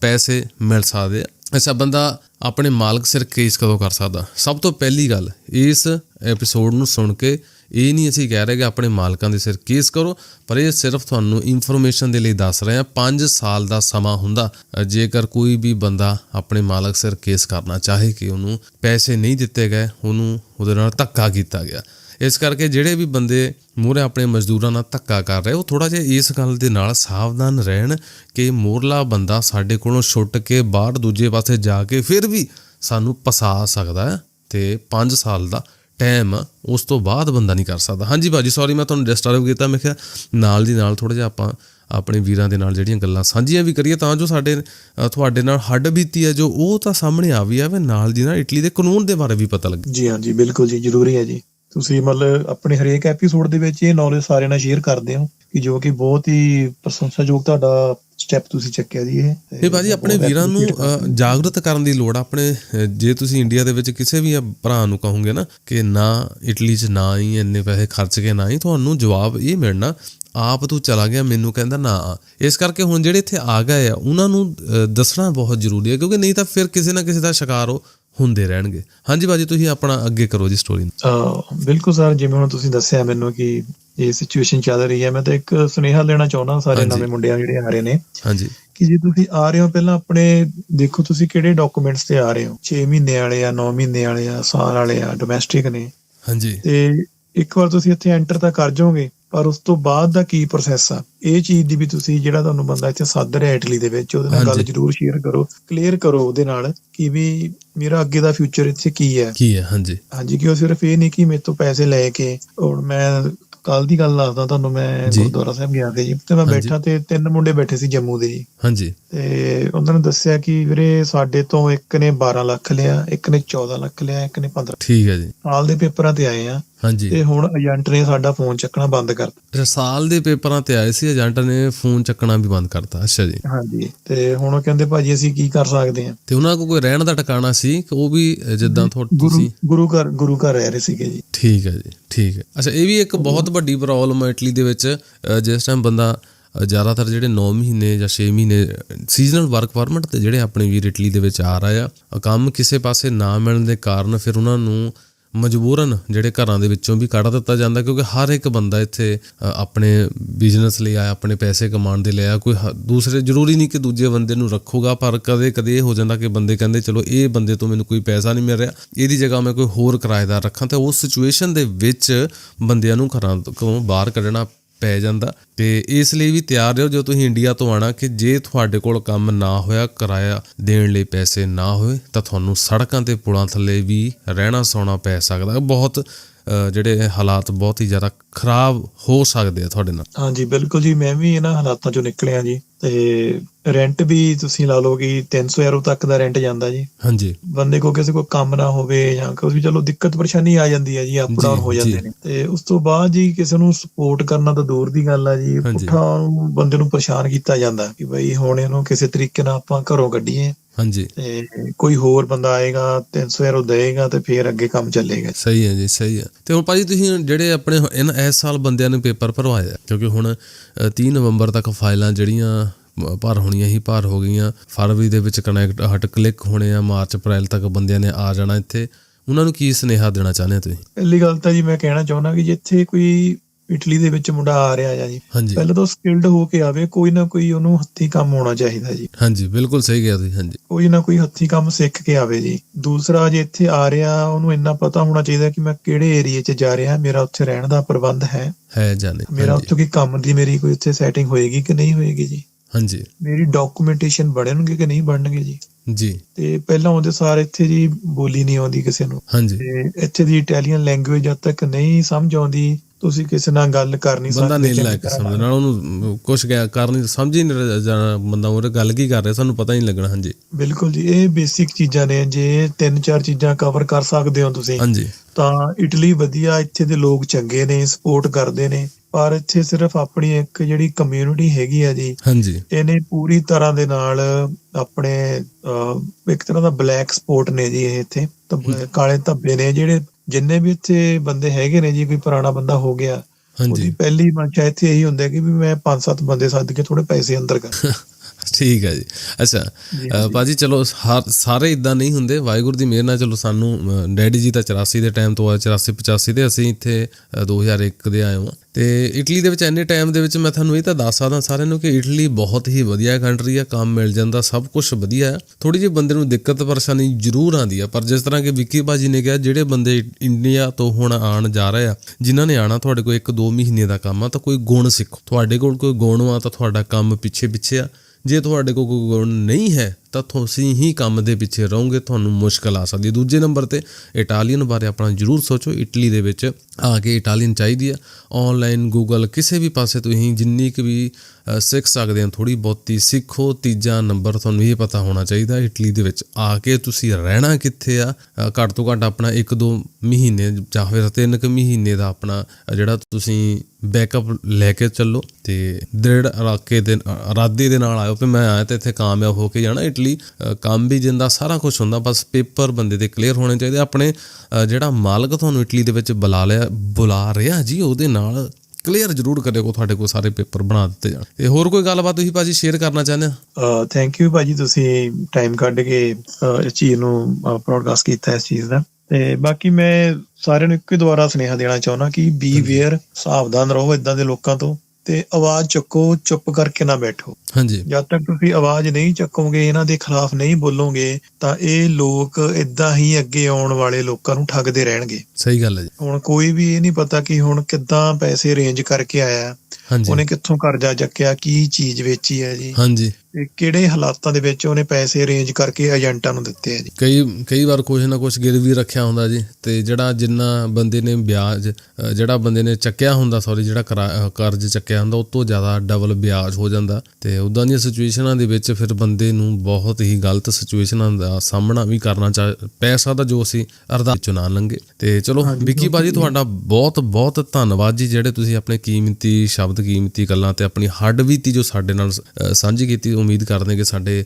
ਪੈਸੇ ਮਿਲ ਸਕਦੇ ਆ। ਅੱਛਾ, ਬੰਦਾ ਆਪਣੇ ਮਾਲਕ ਸਿਰ ਕੇਸ ਕਦੋਂ ਕਰ ਸਕਦਾ? ਸਭ ਤੋਂ ਪਹਿਲੀ ਗੱਲ, ਇਸ ਐਪੀਸੋਡ ਨੂੰ ਸੁਣ ਕੇ ਇਹ ਨਹੀਂ ਅਸੀਂ ਕਹਿ ਰਹੇ ਕਿ ਆਪਣੇ ਮਾਲਕਾਂ ਦੇ ਸਿਰ ਕੇਸ ਕਰੋ, ਪਰ ਇਹ ਸਿਰਫ ਤੁਹਾਨੂੰ ਇਨਫੋਰਮੇਸ਼ਨ ਦੇ ਲਈ ਦੱਸ ਰਹੇ ਹਾਂ 5 ਸਾਲ ਦਾ ਸਮਾਂ ਹੁੰਦਾ। ਜੇਕਰ ਕੋਈ ਵੀ ਬੰਦਾ ਆਪਣੇ ਮਾਲਕ ਸਿਰ ਕੇਸ ਕਰਨਾ ਚਾਹੇ ਕਿ ਉਹਨੂੰ ਪੈਸੇ ਨਹੀਂ ਦਿੱਤੇ ਗਏ, ਉਹਨੂੰ ਉਹਦੇ ਨਾਲ ਧੱਕਾ ਕੀਤਾ ਗਿਆ। ਇਸ ਕਰਕੇ ਜਿਹੜੇ ਵੀ ਬੰਦੇ ਮੂਹਰੇ ਆਪਣੇ ਮਜ਼ਦੂਰਾਂ ਨਾਲ ਧੱਕਾ ਕਰ ਰਹੇ, ਉਹ ਥੋੜਾ ਜਿਹਾ ਇਸ ਗੱਲ ਦੇ ਨਾਲ ਸਾਵਧਾਨ ਰਹਿਣ ਕਿ ਮੋਰਲਾ ਬੰਦਾ ਸਾਡੇ ਕੋਲੋਂ ਛੁੱਟ ਕੇ ਬਾਹਰ ਦੂਜੇ ਪਾਸੇ ਜਾ ਕੇ ਫਿਰ ਵੀ ਸਾਨੂੰ ਪਸਾ ਸਕਦਾ ਹੈ ਤੇ 5 ਸਾਲ ਦਾ ਟਾਈਮ ਉਸ ਤੋਂ ਬਾਅਦ ਬੰਦਾ ਨਹੀਂ ਕਰ ਸਕਦਾ। ਹਾਂਜੀ ਬਾਜੀ ਸੌਰੀ ਮੈਂ ਤੁਹਾਨੂੰ ਡਿਸਟਰਬ ਕੀਤਾ। ਮੈਂ ਕਿਹਾ ਨਾਲ ਦੀ ਨਾਲ ਥੋੜਾ ਜਿਹਾ ਆਪਾਂ ਆਪਣੇ ਵੀਰਾਂ ਦੇ ਨਾਲ ਜਿਹੜੀਆਂ ਗੱਲਾਂ ਸਾਂਝੀਆਂ ਵੀ ਕਰੀਏ, ਤਾਂ ਜੋ ਸਾਡੇ ਤੁਹਾਡੇ ਨਾਲ ਹੱਡ ਬੀਤੀ ਹੈ, ਜੋ ਉਹ ਤਾਂ ਸਾਹਮਣੇ ਆ ਵੀ ਆਵੇ ਨਾਲ ਦੀ ਨਾਲ ਇਟਲੀ ਦੇ ਕਾਨੂੰਨ ਦੇ ਬਾਰੇ ਵੀ ਪਤਾ ਲੱਗੇ। ਜੀ ਹਾਂ ਜੀ, ਬਿਲਕੁਲ ਜੀ, ਜ਼ਰੂਰੀ ਹੈ ਜੀ। ਤੁਸੀਂ ਮਤਲਬ ਆਪਣੇ ਹਰੇਕ ਐਪੀਸੋਡ ਦੇ ਵਿੱਚ ਇਹ ਨੌਲੇਜ ਸਾਰਿਆਂ ਨਾਲ ਸ਼ੇਅਰ ਕਰਦੇ ਹੋ ਕਿ ਜੋ ਕਿ ਬਹੁਤ ਹੀ ਪ੍ਰਸ਼ੰਸਾਯੋਗ ਤੁਹਾਡਾ ਸਟੈਪ ਤੁਸੀਂ ਚੱਕਿਆ ਜੀ ਇਹ ਤੇ ਬਾਜੀ ਆਪਣੇ ਵੀਰਾਂ ਨੂੰ ਜਾਗਰੂਕ ਕਰਨ ਦੀ ਲੋੜ। ਆਪਣੇ ਜੇ ਤੁਸੀਂ ਇੰਡੀਆ ਦੇ ਵਿੱਚ ਕਿਸੇ ਵੀ ਭਰਾ ਨੂੰ ਕਹੋਗੇ ਨਾ ਕਿ ਨਾ ਇਟਲੀ 'ਚ ਨਾ ਹੀ ਇੰਨੇ ਪੈਸੇ ਖਰਚ ਕੇ ਨਾ ਹੀ ਤੁਹਾਨੂੰ ਜਵਾਬ ਇਹ ਮਿਲਣਾ ਆਪ ਤੂੰ ਚਲਾ ਗਿਆ ਮੈਨੂੰ ਕਹਿੰਦਾ ਨਾ। ਇਸ ਕਰਕੇ ਹੁਣ ਜਿਹੜੇ ਇੱਥੇ ਆ ਗਏ ਆ ਉਹਨਾਂ ਨੂੰ ਦੱਸਣਾ ਬਹੁਤ ਜ਼ਰੂਰੀ ਹੈ ਕਿਉਂਕਿ ਨਹੀਂ ਤਾਂ ਫਿਰ ਕਿਸੇ ਨਾ ਕਿਸੇ ਦਾ ਸ਼ਿਕਾਰ ਉਹ ਹੁੰਦੇ ਰਹਿਣਗੇ ਹਾਂਜੀ ਬਾਜੀ ਤੁਸੀਂ ਆਪਣਾ ਅੱਗੇ ਕਰੋ ਜੀ ਸਟੋਰੀ ਅਹ ਬਿਲਕੁਲ ਸਰ ਜਿਵੇਂ ਹੁਣ ਤੁਸੀਂ ਦੱਸਿਆ ਮੈਨੂੰ ਕਿ ਇਹ ਸਿਚੁਏਸ਼ਨ ਚੱਲ ਰਹੀ ਹੈ। ਮੈਂ ਤਾਂ ਇੱਕ ਸੁਨੇਹਾ ਦੇਣਾ ਚਾਹੁੰਦਾ ਸਾਰੇ। ਨਵੇਂ ਮੁੰਡਿਆਂ ਜਿਹੜੇ ਆ ਰਹੇ ਨੇ ਹਾਂਜੀ। ਕਿ ਜੇ ਤੁਸੀਂ ਆ ਰਹੇ ਹੋ ਪਹਿਲਾਂ ਆਪਣੇ ਦੇਖੋ ਤੁਸੀਂ ਕਿਹੜੇ ਡਾਕੂਮੈਂਟਸ ਤੇ ਆ ਰਹੇ ਹੋ। 6 ਮਹੀਨੇ ਵਾਲੇ ਆ 9 ਮਹੀਨੇ ਵਾਲੇ ਆ ਸਾਲ ਵਾਲੇ ਆ ਡੋਮੈਸਟਿਕ ਨੇ। ਹਾਂਜੀ। ਤੇ ਇੱਕ ਵਾਰ ਤੁਸੀਂ ਇੱਥੇ ਐਂਟਰ ਤਾਂ ਕਰ ਜਾਓਗੇ ਪਰ ਉਸ ਤੋਂ ਬਾਅਦ ਦਾ ਕੀ ਪ੍ਰੋਸੈਸ ਆ? ਇਹ ਚੀਜ਼ ਦੀ ਵੀ ਤੁਸੀਂ ਜਿਹੜਾ ਤੁਹਾਨੂੰ ਬੰਦਾ ਇੱਥੇ ਸੱਦ ਰਿਹਾ ਇਟਲੀ ਦੇ ਵਿੱਚ ਉਹਦੇ ਨਾਲ ਗੱਲ। ਜ਼ਰੂਰ ਸ਼ੇਅਰ ਕਰੋ ਕਲੀਅਰ ਕਰੋ ਉਹਦੇ ਨਾਲ ਕਿ ਵੀ ਮੇਰਾ ਅੱਗੇ ਦਾ ਫਿਊਚਰ ਇੱਥੇ ਕੀ ਹੈ। ਕੀ ਹੈ? ਹਾਂਜੀ। ਹਾਂਜੀ ਕਿ ਉਹ ਸਿਰਫ ਇਹ ਨਹੀਂ ਕਿ ਮੇਰੇ ਤੋਂ ਪੈਸੇ ਲੈ ਕੇ ਹੁਣ ਮੈਂ ਕੱਲ ਦੀ ਗੱਲ ਦੱਸਦਾ ਤੁਹਾਨੂੰ ਮੈਂ। ਗੁਰਦੁਆਰਾ ਸਾਹਿਬ ਗਿਆ ਸੀ ਜੀ ਤੇ ਮੈਂ। ਬੈਠਾ ਤੇ ਤਿੰਨ ਮੁੰਡੇ ਬੈਠੇ ਸੀ ਜੰਮੂ ਦੇ ਜੀ ਹਾਂਜੀ ਤੇ ਉਹਨਾਂ ਨੇ ਦੱਸਿਆ ਕਿ ਵੀਰੇ ਸਾਡੇ ਤੋਂ ਇੱਕ ਨੇ 12 ਲੱਖ ਲਿਆ ਇੱਕ ਨੇ 14 ਲੱਖ ਲਿਆ ਇੱਕ ਨੇ 15 ਠੀਕ ਹੈ ਜੀ ਸਾਲ ਦੇ ਪੇਪਰਾਂ ਤੇ ਆਏ ਆ ਹਾਂਜੀ। ਤੇ ਹੁਣ ਏਜੰਟ ਨੇ ਸਾਡਾ ਫੋਨ ਚੱਕਣਾ ਬੰਦ ਕਰਤਾ ਅੱਛਾ, ਸਾਲ ਦੇ ਪੇਪਰਾਂ ਤੇ ਆਏ ਸੀ ਏਜੰਟ ਨੇ ਫੋਨ ਚੱਕਣਾ ਵੀ ਬੰਦ ਕਰਤਾ ਅੱਛਾ ਜੀ। ਹਾਂਜੀ ਤੇ ਹੁਣ ਉਹ ਕਹਿੰਦੇ ਭਾਜੀ ਅਸੀਂ ਕੀ ਕਰ ਸਕਦੇ ਹਾਂ? ਤੇ ਉਹਨਾਂ ਕੋਲ ਕੋਈ ਰਹਿਣ ਦਾ ਟਿਕਾਣਾ ਸੀ ਕਿ ਉਹ ਵੀ ਜਿੱਦਾਂ ਤੁਸੀਂ ਗੁਰੂ ਘਰ ਗੁਰੂ ਘਰ ਰਹਿ ਰਹੇ ਸੀਗੇ ਜੀ। ਠੀਕ ਹੈ ਜੀ ਠੀਕ ਹੈ। ਅੱਛਾ ਇਹ ਵੀ ਇੱਕ ਬਹੁਤ ਵੱਡੀ ਪ੍ਰੋਬਲਮ ਹੈ ਇਟਲੀ ਦੇ ਵਿੱਚ ਜਿਸ ਟਾਈਮ ਬੰਦਾ ਜ਼ਿਆਦਾਤਰ ਜਿਹੜੇ 9 ਮਹੀਨੇ ਜਾਂ 6 ਮਹੀਨੇ ਸੀਜ਼ਨਲ ਵਰਕ ਪਰਮਿਟ ਤੇ ਜਿਹੜੇ ਆਪਣੇ ਵੀਰ ਇਟਲੀ ਦੇ ਵਿੱਚ ਆ ਰਹੇ ਆ ਕੰਮ ਕਿਸੇ ਪਾਸੇ ਨਾ ਮਿਲਣ ਦੇ ਕਾਰਨ ਫਿਰ ਉਹਨਾਂ ਨੂੰ ਮਜਬੂਰਨ ਜਿਹੜੇ ਘਰਾਂ ਦੇ ਵਿੱਚੋਂ ਵੀ ਕੱਢ ਦਿੱਤਾ ਜਾਂਦਾ, ਕਿਉਂਕਿ ਹਰ ਇੱਕ ਬੰਦਾ ਇੱਥੇ ਆਪਣੇ ਬਿਜ਼ਨਸ ਲਈ ਆਇਆ, ਆਪਣੇ ਪੈਸੇ ਕਮਾਉਣ ਦੇ ਲਈ ਆਇਆ, ਕੋਈ ਹ- ਦੂਸਰੇ, ਜ਼ਰੂਰੀ ਨਹੀਂ ਕਿ ਦੂਜੇ ਬੰਦੇ ਨੂੰ ਰੱਖੂਗਾ, ਪਰ ਕਦੇ ਕਦੇ ਇਹ ਹੋ ਜਾਂਦਾ ਕਿ ਬੰਦੇ ਕਹਿੰਦੇ, ਚਲੋ, ਇਹ ਬੰਦੇ ਤੋਂ ਮੈਨੂੰ ਕੋਈ ਪੈਸਾ ਨਹੀਂ ਮਿਲ ਰਿਹਾ, ਇਹਦੀ ਜਗ੍ਹਾ ਮੈਂ ਕੋਈ ਹੋਰ ਕਿਰਾਏਦਾਰ ਰੱਖਾਂ, ਤੇ ਉਸ ਸਿਚੁਏਸ਼ਨ ਦੇ ਵਿੱਚ ਬੰਦਿਆਂ ਨੂੰ ਘਰਾਂ ਤੋਂ ਬਾਹਰ ਕੱਢਣਾ ਪੈ ਜਾਂਦਾ। ਤੇ ਇਸ ਲਈ ਵੀ ਤਿਆਰ ਰਹੋ ਜੋ ਤੁਸੀਂ ਇੰਡੀਆ ਤੋਂ ਆਣਾ ਕਿ ਜੇ ਤੁਹਾਡੇ ਕੋਲ ਕੰਮ ਨਾ ਹੋਇਆ, ਕਿਰਾਇਆ ਦੇਣ ਲਈ ਪੈਸੇ ਨਾ ਹੋਏ, ਤਾਂ ਤੁਹਾਨੂੰ ਸੜਕਾਂ ਤੇ ਪੁਲਾਂ ਥੱਲੇ ਵੀ ਰਹਿਣਾ ਸੌਣਾ ਪੈ ਸਕਦਾ। ਬਹੁਤ ਜਿਹੜੇ ਹਾਲਾਤ ਬਹੁਤ ਹੀ ਜ਼ਿਆਦਾ ਖਰਾਬ ਹੋ ਸਕਦੇ ਆ ਤੁਹਾਡੇ ਨਾਲ। ਹਾਂਜੀ ਬਿਲਕੁਲ ਜੀ। ਮੈਂ ਵੀ ਇਹਨਾਂ ਹਾਲਾਤਾਂ ਚੋਂ ਨਿਕਲਿਆ ਜੀ। ਤੇ ਰੈਂਟ ਵੀ ਤੁਸੀਂ ਲਾ ਲਓ ਕਿ 300 ਯੂਰੋ ਤੱਕ ਦਾ ਰੈਂਟ ਜਾਂਦਾ ਜੀ। ਹਾਂਜੀ। ਬੰਦੇ ਕੋ ਕਿਸੇ ਕੋ ਕੰਮ ਨਾ ਹੋਵੇ ਜਾਂ ਕੁਝ ਵੀ ਚਲੋ ਦਿੱਕਤ ਪਰੇਸ਼ਾਨੀ ਆ ਜਾਂਦੀ ਹੈ ਜੀ ਡਾਊਨ ਹੋ ਜਾਂਦੇ। ਨੇ। ਤੇ ਉਸ ਤੋਂ ਬਾਅਦ ਜੀ ਕਿਸੇ ਨੂੰ ਸਪੋਰਟ ਕਰਨਾ ਤਾਂ ਦੂਰ ਦੀ ਗੱਲ ਆ ਜੀ। ਪੁੱਠਾ ਬੰਦੇ ਨੂੰ ਪਰੇਸ਼ਾਨ ਕੀਤਾ ਜਾਂਦਾ ਕਿ ਬਈ ਹੁਣ ਇਹਨੂੰ ਕਿਸੇ ਤਰੀਕੇ ਨਾਲ ਆਪਾਂ ਘਰੋਂ ਕੱਢੀਏ। ਹਾਂਜੀ। ਤੇ ਕੋਈ ਹੋਰ ਬੰਦਾ ਆਏਗਾ 300 ਯੂਰੋ ਦੇਏਗਾ ਤੇ ਫਿਰ ਅੱਗੇ ਕੰਮ ਚੱਲੇਗਾ। ਸਹੀ ਹੈ ਜੀ ਸਹੀ ਹੈ। ਤੇ ਹੁਣ ਭਾਜੀ ਤੁਸੀਂ ਜਿਹੜੇ ਆਪਣੇ ਇਨ ਇਸ ਸਾਲ ਬੰਦਿਆਂ ਨੇ ਪੇਪਰ ਭਰਵਾਏ ਆ ਕਿਉਂਕਿ ਹੁਣ ਅ, 30 ਨਵੰਬਰ ਤੱਕ ਫਾਈਲਾਂ ਜਿਹੜੀਆਂ ਭਰ ਹੋਣੀਆਂ ਹੀ ਭਰ ਹੋ ਗਈਆਂ। ਫਰਵਰੀ ਦੇ ਵਿੱਚ ਕਨੈਕਟ ਹਟ ਕਲਿੱਕ ਹੋਣੇ ਆ ਮਾਰਚ ਅਪ੍ਰੈਲ ਤੱਕ ਬੰਦਿਆਂ ਨੇ ਆ ਜਾਣਾ ਇੱਥੇ। ਉਹਨਾਂ ਨੂੰ ਕੀ ਸੁਨੇਹਾ ਦੇਣਾ ਚਾਹੁੰਦੇ ਹੋ ਤੁਸੀਂ? ਪਹਿਲੀ ਗੱਲ ਤਾਂ ਜੀ ਮੈਂ ਕਹਿਣਾ ਚਾਹੁੰਦਾ ਕਿ ਜਿੱਥੇ ਕੋਈ ਇਟਲੀ ਦੇ ਵਿੱਚ ਮੁੰਡਾ ਆ ਰਿਹਾ ਆ ਜੀ। ਪਹਿਲਾਂ ਤਾਂ ਸਕਿਲਡ ਹੋ ਕੇ ਆਵੇ ਕੋਈ ਨਾ ਕੋਈ ਉਹਨੂੰ ਹੱਥੀ ਕੰਮ ਹੋਣਾ ਚਾਹੀਦਾ ਜੀ। ਹਾਂਜੀ ਬਿਲਕੁਲ ਸਹੀ ਗਿਆ ਤੁਸੀਂ ਹਾਂਜੀ। ਕੋਈ ਨਾ ਕੋਈ ਹੱਥੀ ਕੰਮ ਸਿੱਖ ਕੇ ਆਵੇ ਜੀ। ਦੂਸਰਾ ਜੇ ਇੱਥੇ ਆ ਰਿਹਾ ਉਹਨੂੰ ਇੰਨਾ ਪਤਾ ਹੋਣਾ ਚਾਹੀਦਾ ਕਿ ਮੈਂ ਕਿਹੜੇ ਏਰੀਏ 'ਚ ਜਾ ਰਿਹਾ ਮੇਰਾ ਉੱਥੇ ਰਹਿਣ ਦਾ ਪ੍ਰਬੰਧ ਹੈ। ਹੈ ਜਾਣੇ ਮੇਰਾ ਉੱਥੇ ਕੀ ਕੰਮ ਦੀ ਮੇਰੀ ਕੋਈ ਉੱਥੇ ਸੈਟਿੰਗ ਹੋਏਗੀ ਕਿ ਨਹੀਂ ਹੋਏਗੀ ਜੀ? ਹਾਂਜੀ। ਮੇਰੀ ਡਾਕੂਮੈਂਟੇਸ਼ਨ ਬਣਨਗੇ ਕਿ ਨਹੀਂ ਬਣਨਗੇ ਜੀ? ਜੀ। ਤੇ ਪਹਿਲਾਂ ਉਹਦੇ ਸਾਰ ਇੱਥੇ ਜੀ ਬੋਲੀ ਨਹੀਂ ਆਉਂਦੀ ਕਿਸੇ ਨੂੰ। ਹਾਂਜੀ। ਤੇ ਇੱਥੇ ਦੀ ਇਟਾਲੀਅਨ ਲੈਂਗੁਏਜ ਜਦ ਤੱਕ ਨਹੀਂ ਸਮਝ ਆਉਂਦੀ ਤੁਸੀਂ ਕਿਸੇ ਨਾਲ ਗੱਲ ਕਰ ਨਹੀਂ ਸਕਦੇ ਬੰਦਾ ਨਹੀਂ ਸਮਝ ਨਾਲ ਉਹਨੂੰ ਕੁਝ ਕਰ ਨਹੀਂ ਸਮਝ ਹੀ ਨਹੀਂ ਜਾਣਾ ਬੰਦਾ ਉਹ ਗੱਲ ਕੀ ਕਰ ਰਿਹਾ ਸਾਨੂੰ ਪਤਾ ਹੀ ਨਹੀਂ ਲੱਗਣਾ ਹਾਂਜੀ। ਬਿਲਕੁਲ ਜੀ ਇਹ ਬੇਸਿਕ ਚੀਜ਼ਾਂ ਨੇ ਜੇ ਤਿੰਨ ਚਾਰ ਚੀਜ਼ਾਂ ਕਵਰ ਕਰ ਸਕਦੇ ਹੋ ਤੁਸੀਂ ਹਾਂਜੀ। ਤਾਂ ਇਟਲੀ ਵਧੀਆ ਇੱਥੇ ਦੇ ਲੋਕ ਚੰਗੇ ਨੇ ਸਪੋਰਟ ਕਰਦੇ ਨੇ ਪਰ ਇੱਥੇ ਸਿਰਫ ਆਪਣੀ ਇੱਕ ਜਿਹੜੀ ਕਮਿਊਨਿਟੀ ਹੈਗੀ ਆ ਜੀ ਹਾਂਜੀ। ਇਹਨੇ ਪੂਰੀ ਤਰ੍ਹਾਂ ਦੇ ਨਾਲ ਆਪਣੇ ਇੱਕ ਤਰ੍ਹਾਂ ਦਾ ਬਲੈਕ ਸਪੋਰਟ ਨੇ ਜੀ ਇਹ ਇੱਥੇ ਕਾਲੇ ਧੱਬੇ ਨੇ ਜਿਹੜੇ ਜਿੰਨੇ ਵੀ ਇੱਥੇ ਬੰਦੇ ਹੈਗੇ ਨੇ ਜੀ ਕੋਈ ਪੁਰਾਣਾ ਬੰਦਾ ਹੋ ਗਿਆ ਉਹਦੀ ਪਹਿਲੀ ਇੱਥੇ ਇਹੀ ਹੁੰਦਾ ਕਿ ਵੀ ਮੈਂ ਪੰਜ ਸੱਤ ਬੰਦੇ ਸੱਦ ਕੇ ਥੋੜੇ ਪੈਸੇ ਅੰਦਰ ਕਰ। ਠੀਕ ਹੈ ਜੀ। ਅੱਛਾ ਜੀ, ਅ, ਭਾਜੀ ਚਲੋ ਸਾਰੇ ਇਦਾਂ ਨਹੀਂ ਹੁੰਦੇ। ਵਾਹਿਗੁਰੂ ਦੀ ਮਿਹਰ ਨਾਲ ਚਲੋ ਸਾਨੂੰ ਡੈਡੀ ਜੀ ਤਾਂ 84 ਦੇ ਟਾਈਮ ਤੋਂ ਆ 84 85 ਦੇ ਅਸੀਂ ਇੱਥੇ ਅ, 2001 ਦੇ ਆਏ ਹਾਂ। ਤੇ ਇਟਲੀ ਦੇ ਵਿੱਚ ਐਨੇ ਟਾਈਮ ਦੇ ਵਿੱਚ ਮੈਂ ਤੁਹਾਨੂੰ ਇਹ ਤਾਂ ਦੱਸ ਸਕਦਾ ਸਾਰਿਆਂ ਨੂੰ ਕਿ ਇਟਲੀ ਬਹੁਤ ਹੀ ਵਧੀਆ ਕੰਟਰੀ ਆ ਕੰਮ ਮਿਲ ਜਾਂਦਾ ਸਭ ਕੁਝ ਵਧੀਆ ਹੈ ਥੋੜੀ ਜਿਹੀ ਬੰਦੇ ਨੂੰ ਦਿੱਕਤ ਪਰੇਸ਼ਾਨੀ ਜ਼ਰੂਰ ਆਉਂਦੀ ਆ ਪਰ ਜਿਸ ਤਰ੍ਹਾਂ ਕਿ ਵਿੱਕੀ ਭਾਜੀ ਨੇ ਕਿਹਾ ਜਿਹੜੇ ਬੰਦੇ ਇੰਡੀਆ ਤੋਂ ਹੁਣ ਆਣ ਜਾ ਰਹੇ ਆ ਜਿਨ੍ਹਾਂ ਨੇ ਆਣਾ ਤੁਹਾਡੇ ਕੋਲ 1-2 ਮਹੀਨੇ ਦਾ ਕੰਮ ਆ ਤਾਂ ਕੋਈ ਗੁਣ ਸਿੱਖੋ। ਤੁਹਾਡੇ ਕੋਲ ਕੋਈ ਗੁਣ ਆ ਤਾਂ ਤੁਹਾਡਾ ਕੰਮ ਪਿੱਛੇ ਪਿੱਛੇ ਆ। ਜੇ ਤੁਹਾਡੇ ਕੋਲ ਕੋਈ ਗੁਣ ਨਹੀਂ ਹੈ ਤਾਂ ਤੁਸੀਂ ਹੀ ਕੰਮ ਦੇ ਪਿੱਛੇ ਰਹੋਗੇ, ਤੁਹਾਨੂੰ ਮੁਸ਼ਕਲ ਆ ਸਕਦੀ ਹੈ। ਦੂਜੇ ਨੰਬਰ ਤੇ, ਇਟਾਲੀਅਨ ਬਾਰੇ ਆਪਣਾ ਜਰੂਰ ਸੋਚੋ। ਇਟਲੀ ਦੇ ਵਿੱਚ ਆ ਕੇ ਇਟਾਲੀਅਨ ਚਾਹੀਦੀ ਆ ਆਨਲਾਈਨ ਗੂਗਲ ਕਿਸੇ ਵੀ ਪਾਸੇ ਤੁਸੀਂ ਜਿੰਨੀ ਕੁ ਵੀ ਸਿੱਖ ਸਕਦੇ ਹੋ ਥੋੜੀ ਬਹੁਤੀ ਸਿੱਖੋ। ਤੀਜਾ ਨੰਬਰ ਤੁਹਾਨੂੰ ਇਹ ਪਤਾ ਹੋਣਾ ਚਾਹੀਦਾ, ਇਟਲੀ ਦੇ ਵਿੱਚ ਆ ਕੇ ਤੁਸੀਂ ਰਹਿਣਾ ਕਿੱਥੇ ਆ? ਘੱਟ ਤੋਂ ਘੱਟ ਆਪਣਾ 1-2 ਮਹੀਨੇ ਜਾਂ ਫਿਰ 3 ਕੁ ਮਹੀਨੇ ਦਾ ਆਪਣਾ, ਜਿਹੜਾ ਤੁਸੀਂ ਬੈਕਅਪ ਲੈ ਕੇ ਚੱਲੋ ਤੇ ਦ੍ਰਿੜ ਇਰਾਕੇ ਦੇ, ਇਰਾਦੇ ਦੇ ਨਾਲ ਆਇਓ। ਕਿ ਮੈਂ ਆਇਆ ਤੇ ਇੱਥੇ ਕਾਮਯਾਬ ਹੋ ਕੇ ਜਾਣਾ ਇਟਲੀ ਅ, ਕੰਮ ਵੀ ਜਿੰਦਾ ਸਾਰਾ ਕੁਝ ਹੁੰਦਾ ਬਸ ਪੇਪਰ ਬੰਦੇ ਦੇ ਕਲੀਅਰ ਹੋਣੇ ਚਾਹੀਦੇ। ਆਪਣੇ ਜਿਹੜਾ ਮਾਲਕ ਤੁਹਾਨੂੰ ਇਟਲੀ ਦੇ ਵਿੱਚ ਬੁਲਾ ਲਿਆ ਬੁਲਾ ਰਿਹਾ ਜੀ ਉਹਦੇ ਨਾਲ ਕਲੀਅਰ ਜ਼ਰੂਰ ਕਰਿਓ ਕੋ ਤੁਹਾਡੇ ਕੋਲ ਸਾਰੇ ਪੇਪਰ ਬਣਾ ਦਿੱਤੇ ਜਾਣ। ਤੇ ਹੋਰ ਕੋਈ ਗੱਲਬਾਤ ਤੁਸੀਂ ਭਾਜੀ ਸ਼ੇਅਰ ਕਰਨਾ ਚਾਹੁੰਦੇ ਹੋ? ਥੈਂਕ ਯੂ ਭਾਜੀ ਤੁਸੀਂ ਟਾਈਮ ਕੱਢ ਕੇ ਇਸ ਚੀਜ਼ ਨੂੰ ਬ੍ਰੌਡਕਾਸਟ ਕੀਤਾ ਇਸ ਚੀਜ਼ ਦਾ। ਤੇ ਬਾਕੀ ਮੈਂ ਸਾਰਿਆਂ ਨੂੰ ਇੱਕੋ ਹੀ ਦੁਬਾਰਾ ਸੁਨੇਹਾ ਦੇਣਾ ਚਾਹੁੰਦਾ ਕਿ ਬੀ ਵੇਅਰ ਸਾਵਧਾਨ ਰਹੋ ਇਦਾਂ ਦੇ ਲੋਕਾਂ ਤੋਂ। ਤੇ ਆਵਾਜ਼ ਚੱਕੋ ਚੁੱਪ ਕਰਕੇ ਨਾ ਬੈਠੋ। ਹਾਂਜੀ। ਜਦ ਤੱਕ ਤੁਸੀਂ ਆਵਾਜ਼ ਨਹੀਂ ਚੱਕੋਗੇ ਇਹਨਾਂ ਦੇ ਖਿਲਾਫ ਨਹੀਂ ਬੋਲੋਗੇ ਤਾਂ ਇਹ ਲੋਕ ਇਦਾਂ ਹੀ ਅੱਗੇ ਆਉਣ ਵਾਲੇ ਲੋਕਾਂ ਨੂੰ ਠੱਗਦੇ ਰਹਿਣਗੇ। ਸਹੀ ਗੱਲ ਹੈ ਜੀ। ਹੁਣ ਕੋਈ ਵੀ ਇਹ ਨਹੀਂ ਪਤਾ ਕਿ ਹੁਣ ਕਿੱਦਾਂ ਪੈਸੇ ਅਰੇਂਜ ਕਰਕੇ ਆਇਆ। ਉਹਨੇ ਕਿੱਥੋਂ ਕਰਜ਼ਾ ਚੱਕਿਆ ਕੀ ਚੀਜ਼ ਵੇਚੀ ਹੈ ਜੀ। ਹਾਂਜੀ। ਤੇ ਕਿਹੜੇ ਹਾਲਾਤਾਂ ਦੇ ਵਿੱਚ ਉਹਨੇ ਪੈਸੇ ਅਰੇਂਜ ਕਰਕੇ ਏਜੰਟਾਂ ਨੂੰ ਦਿੱਤੇ ਆ ਜੀ? ਕਈ ਕਈ ਵਾਰ ਕੁਝ ਨਾ ਕੁਝ ਗਿਰਵੀ ਰੱਖਿਆ ਹੁੰਦਾ ਜੀ ਤੇ ਜਿਹੜਾ ਜਿੰਨਾ ਬੰਦੇ ਨੇ ਵਿਆਜ ਜਿਹੜਾ ਬੰਦੇ ਨੇ ਚੱਕਿਆ ਹੁੰਦਾ ਸੌਰੀ ਜਿਹੜਾ ਕਰਜ਼ ਚੱਕਿਆ ਹੁੰਦਾ ਉਹ ਤੋਂ ਜ਼ਿਆਦਾ ਡਬਲ ਵਿਆਜ ਹੋ ਜਾਂਦਾ ਤੇ ਉਦਾਂ ਦੀਆਂ ਸਿਚੁਏਸ਼ਨਾਂ ਦੇ ਵਿੱਚ ਫਿਰ ਬੰਦੇ ਨੂੰ ਬਹੁਤ ਹੀ ਗਲਤ ਸਿਚੁਏਸ਼ਨਾਂ ਦਾ ਸਾਹਮਣਾ ਵੀ ਕਰਨਾ ਚਾ ਪੈ ਸਕਦਾ ਜੋ ਅਸੀਂ ਅਰਦਾਸ ਚੋਂ ਨਾ ਲੰਗੇ ਤੇ ਚਲੋ ਵਿੱਕੀ ਬਾਜੀ ਤੁਹਾਡਾ ਬਹੁਤ ਬਹੁਤ ਧੰਨਵਾਦ ਜੀ ਜਿਹੜੇ ਤੁਸੀਂ ਆਪਣੇ ਕੀਮਤੀ ਸ਼ਬਦ ਕੀਮਤੀ ਗੱਲਾਂ ਤੇ ਆਪਣੀ ਹੱਡ ਬੀਤੀ ਜੋ ਸਾਡੇ ਨਾਲ ਸਾਂਝੀ ਕੀਤੀ ਉਮੀਦ ਕਰਦੇ ਕਿ ਸਾਡੇ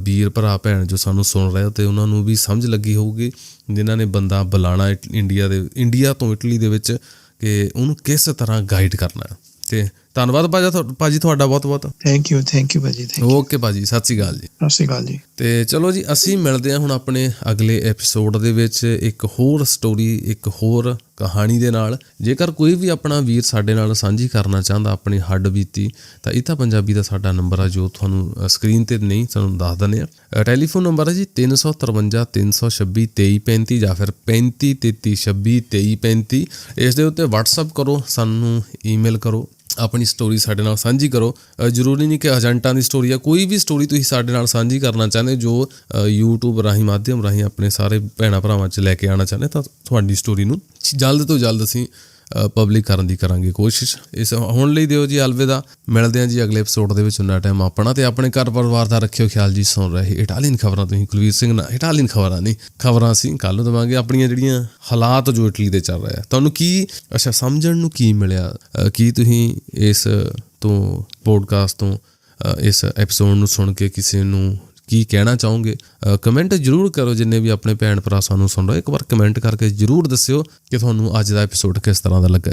ਵੀਰ ਭਰਾ, ਭੈਣ ਜੋ ਸਾਨੂੰ ਸੁਣ ਰਹੇ ਹੋ ਤੇ ਉਹਨਾਂ ਨੂੰ ਵੀ ਸਮਝ ਲੱਗੀ ਹੋਊਗੀ, ਜਿਨ੍ਹਾਂ ਨੇ ਬੰਦਾ ਬੁਲਾਣਾ ਇੰਡੀਆ ਦੇ, ਇੰਡੀਆ ਤੋਂ ਇਟਲੀ ਦੇ ਵਿੱਚ ਕਿ ਉਹਨੂੰ ਕਿਸ ਤਰ੍ਹਾਂ ਗਾਈਡ ਕਰਨਾ। ਹੈ ਤੇ ਧੰਨਵਾਦ ਭਾਜੀ ਭਾਜੀ ਤੁਹਾਡਾ ਬਹੁਤ ਬਹੁਤ ਥੈਂਕ ਯੂ ਥੈਂਕ ਯੂ ਭਾਜੀ ਥੈਂਕ ਓਕੇ ਭਾਜੀ ਸਤਿ ਸ਼੍ਰੀ ਅਕਾਲ ਜੀ। ਸਤਿ ਸ਼੍ਰੀ ਅਕਾਲ ਜੀ। ਤੇ ਚਲੋ ਜੀ ਅਸੀਂ ਮਿਲਦੇ ਹਾਂ ਹੁਣ ਆਪਣੇ ਅਗਲੇ ਐਪੀਸੋਡ ਦੇ ਵਿੱਚ ਇੱਕ ਹੋਰ ਸਟੋਰੀ ਇੱਕ ਹੋਰ ਕਹਾਣੀ ਦੇ ਨਾਲ। ਜੇਕਰ ਕੋਈ ਵੀ ਆਪਣਾ ਵੀਰ ਸਾਡੇ ਨਾਲ ਸਾਂਝੀ ਕਰਨਾ ਚਾਹੁੰਦਾ ਆਪਣੀ ਹੱਡ ਬੀਤੀ ਤਾਂ ਇਹ ਤਾਂ ਪੰਜਾਬੀ ਦਾ ਸਾਡਾ ਨੰਬਰ ਆ ਜੋ ਤੁਹਾਨੂੰ ਸਕਰੀਨ ਤੇ ਨਹੀਂ ਤੁਹਾਨੂੰ ਦੱਸ ਦਿੰਦੇ ਆ ਟੈਲੀਫੋਨ ਨੰਬਰ ਹੈ ਜੀ 353 326 2335 ਜਾਂ ਫਿਰ 35 33 26 2335 ਇਸ ਦੇ ਉੱਤੇ WhatsApp ਕਰੋ ਸਾਨੂੰ ਈਮੇਲ ਕਰੋ। ਆਪਣੀ ਸਟੋਰੀ ਸਾਡੇ ਨਾਲ ਸਾਂਝੀ ਕਰੋ। ਜ਼ਰੂਰੀ ਨਹੀਂ ਕਿ ਏਜੰਟਾਂ ਦੀ ਸਟੋਰੀ ਆ ਕੋਈ ਵੀ ਸਟੋਰੀ ਤੁਸੀਂ ਸਾਡੇ ਨਾਲ ਸਾਂਝੀ ਕਰਨਾ ਚਾਹੁੰਦੇ ਜੋ ਅ, YouTube ਰਾਹੀਂ ਮਾਧਿਅਮ ਰਾਹੀਂ ਆਪਣੇ ਸਾਰੇ ਭੈਣਾਂ ਭਰਾਵਾਂ 'ਚ ਲੈ ਕੇ ਆਉਣਾ ਚਾਹੁੰਦੇ ਤਾਂ ਤੁਹਾਡੀ ਸਟੋਰੀ ਨੂੰ ਜਲਦ ਤੋਂ ਜਲਦ ਅਸੀਂ ਪਬਲਿਕ ਕਰਨ ਦੀ ਕਰਾਂਗੇ ਕੋਸ਼ਿਸ਼। ਇਸ ਹੁਣ ਲਈ ਦਿਓ ਜੀ ਅਲਵਿਦਾ। ਮਿਲਦੇ ਹਾਂ ਜੀ ਅਗਲੇ ਐਪੀਸੋਡ ਦੇ ਵਿੱਚ ਉਹਨਾਂ ਟਾਈਮ ਆਪਣਾ ਤੇ ਆਪਣੇ ਘਰ ਪਰਿਵਾਰ ਦਾ ਰੱਖਿਓ ਖਿਆਲ ਜੀ ਸੁਣ ਰਹੇ ਇਟਾਲੀਅਨ ਖਬਰਾਂ। ਤੁਸੀਂ ਕੁਲਵੀਰ ਸਿੰਘ ਨਾ ਇਟਾਲੀਅਨ ਖਬਰਾਂ ਨਹੀਂ, ਖਬਰਾਂ ਅਸੀਂ ਕੱਲ ਨੂੰ ਦਵਾਂਗੇ ਆਪਣੀਆਂ ਜਿਹੜੀਆਂ ਹਾਲਾਤ ਜੋ ਇਟਲੀ ਦੇ ਚੱਲ ਰਹੇ ਤੁਹਾਨੂੰ ਕੀ ਅੱਛਾ, ਸਮਝਣ ਨੂੰ ਕੀ ਮਿਲਿਆ? ਕੀ ਤੁਸੀਂ ਇਸ ਤੋਂ ਪੋਡਕਾਸਟ ਤੋਂ ਇਸ ਐਪੀਸੋਡ ਨੂੰ ਸੁਣ ਕੇ ਕਿਸੇ ਨੂੰ ਕੀ ਕਹਿਣਾ ਚਾਹੋਗੇ? ਕਮੈਂਟ ਜਰੂਰ ਕਰੋ ਜਿੰਨੇ ਵੀ ਆਪਣੇ ਭੈਣ ਭਰਾ ਸਾਨੂੰ ਸੁਣ ਰਹੇ ਇੱਕ ਵਾਰ ਕਮੈਂਟ ਕਰਕੇ ਜਰੂਰ ਦੱਸਿਓ ਕਿ ਤੁਹਾਨੂੰ ਅੱਜ ਦਾ ਐਪੀਸੋਡ ਕਿਸ ਤਰ੍ਹਾਂ ਦਾ ਲੱਗਾ।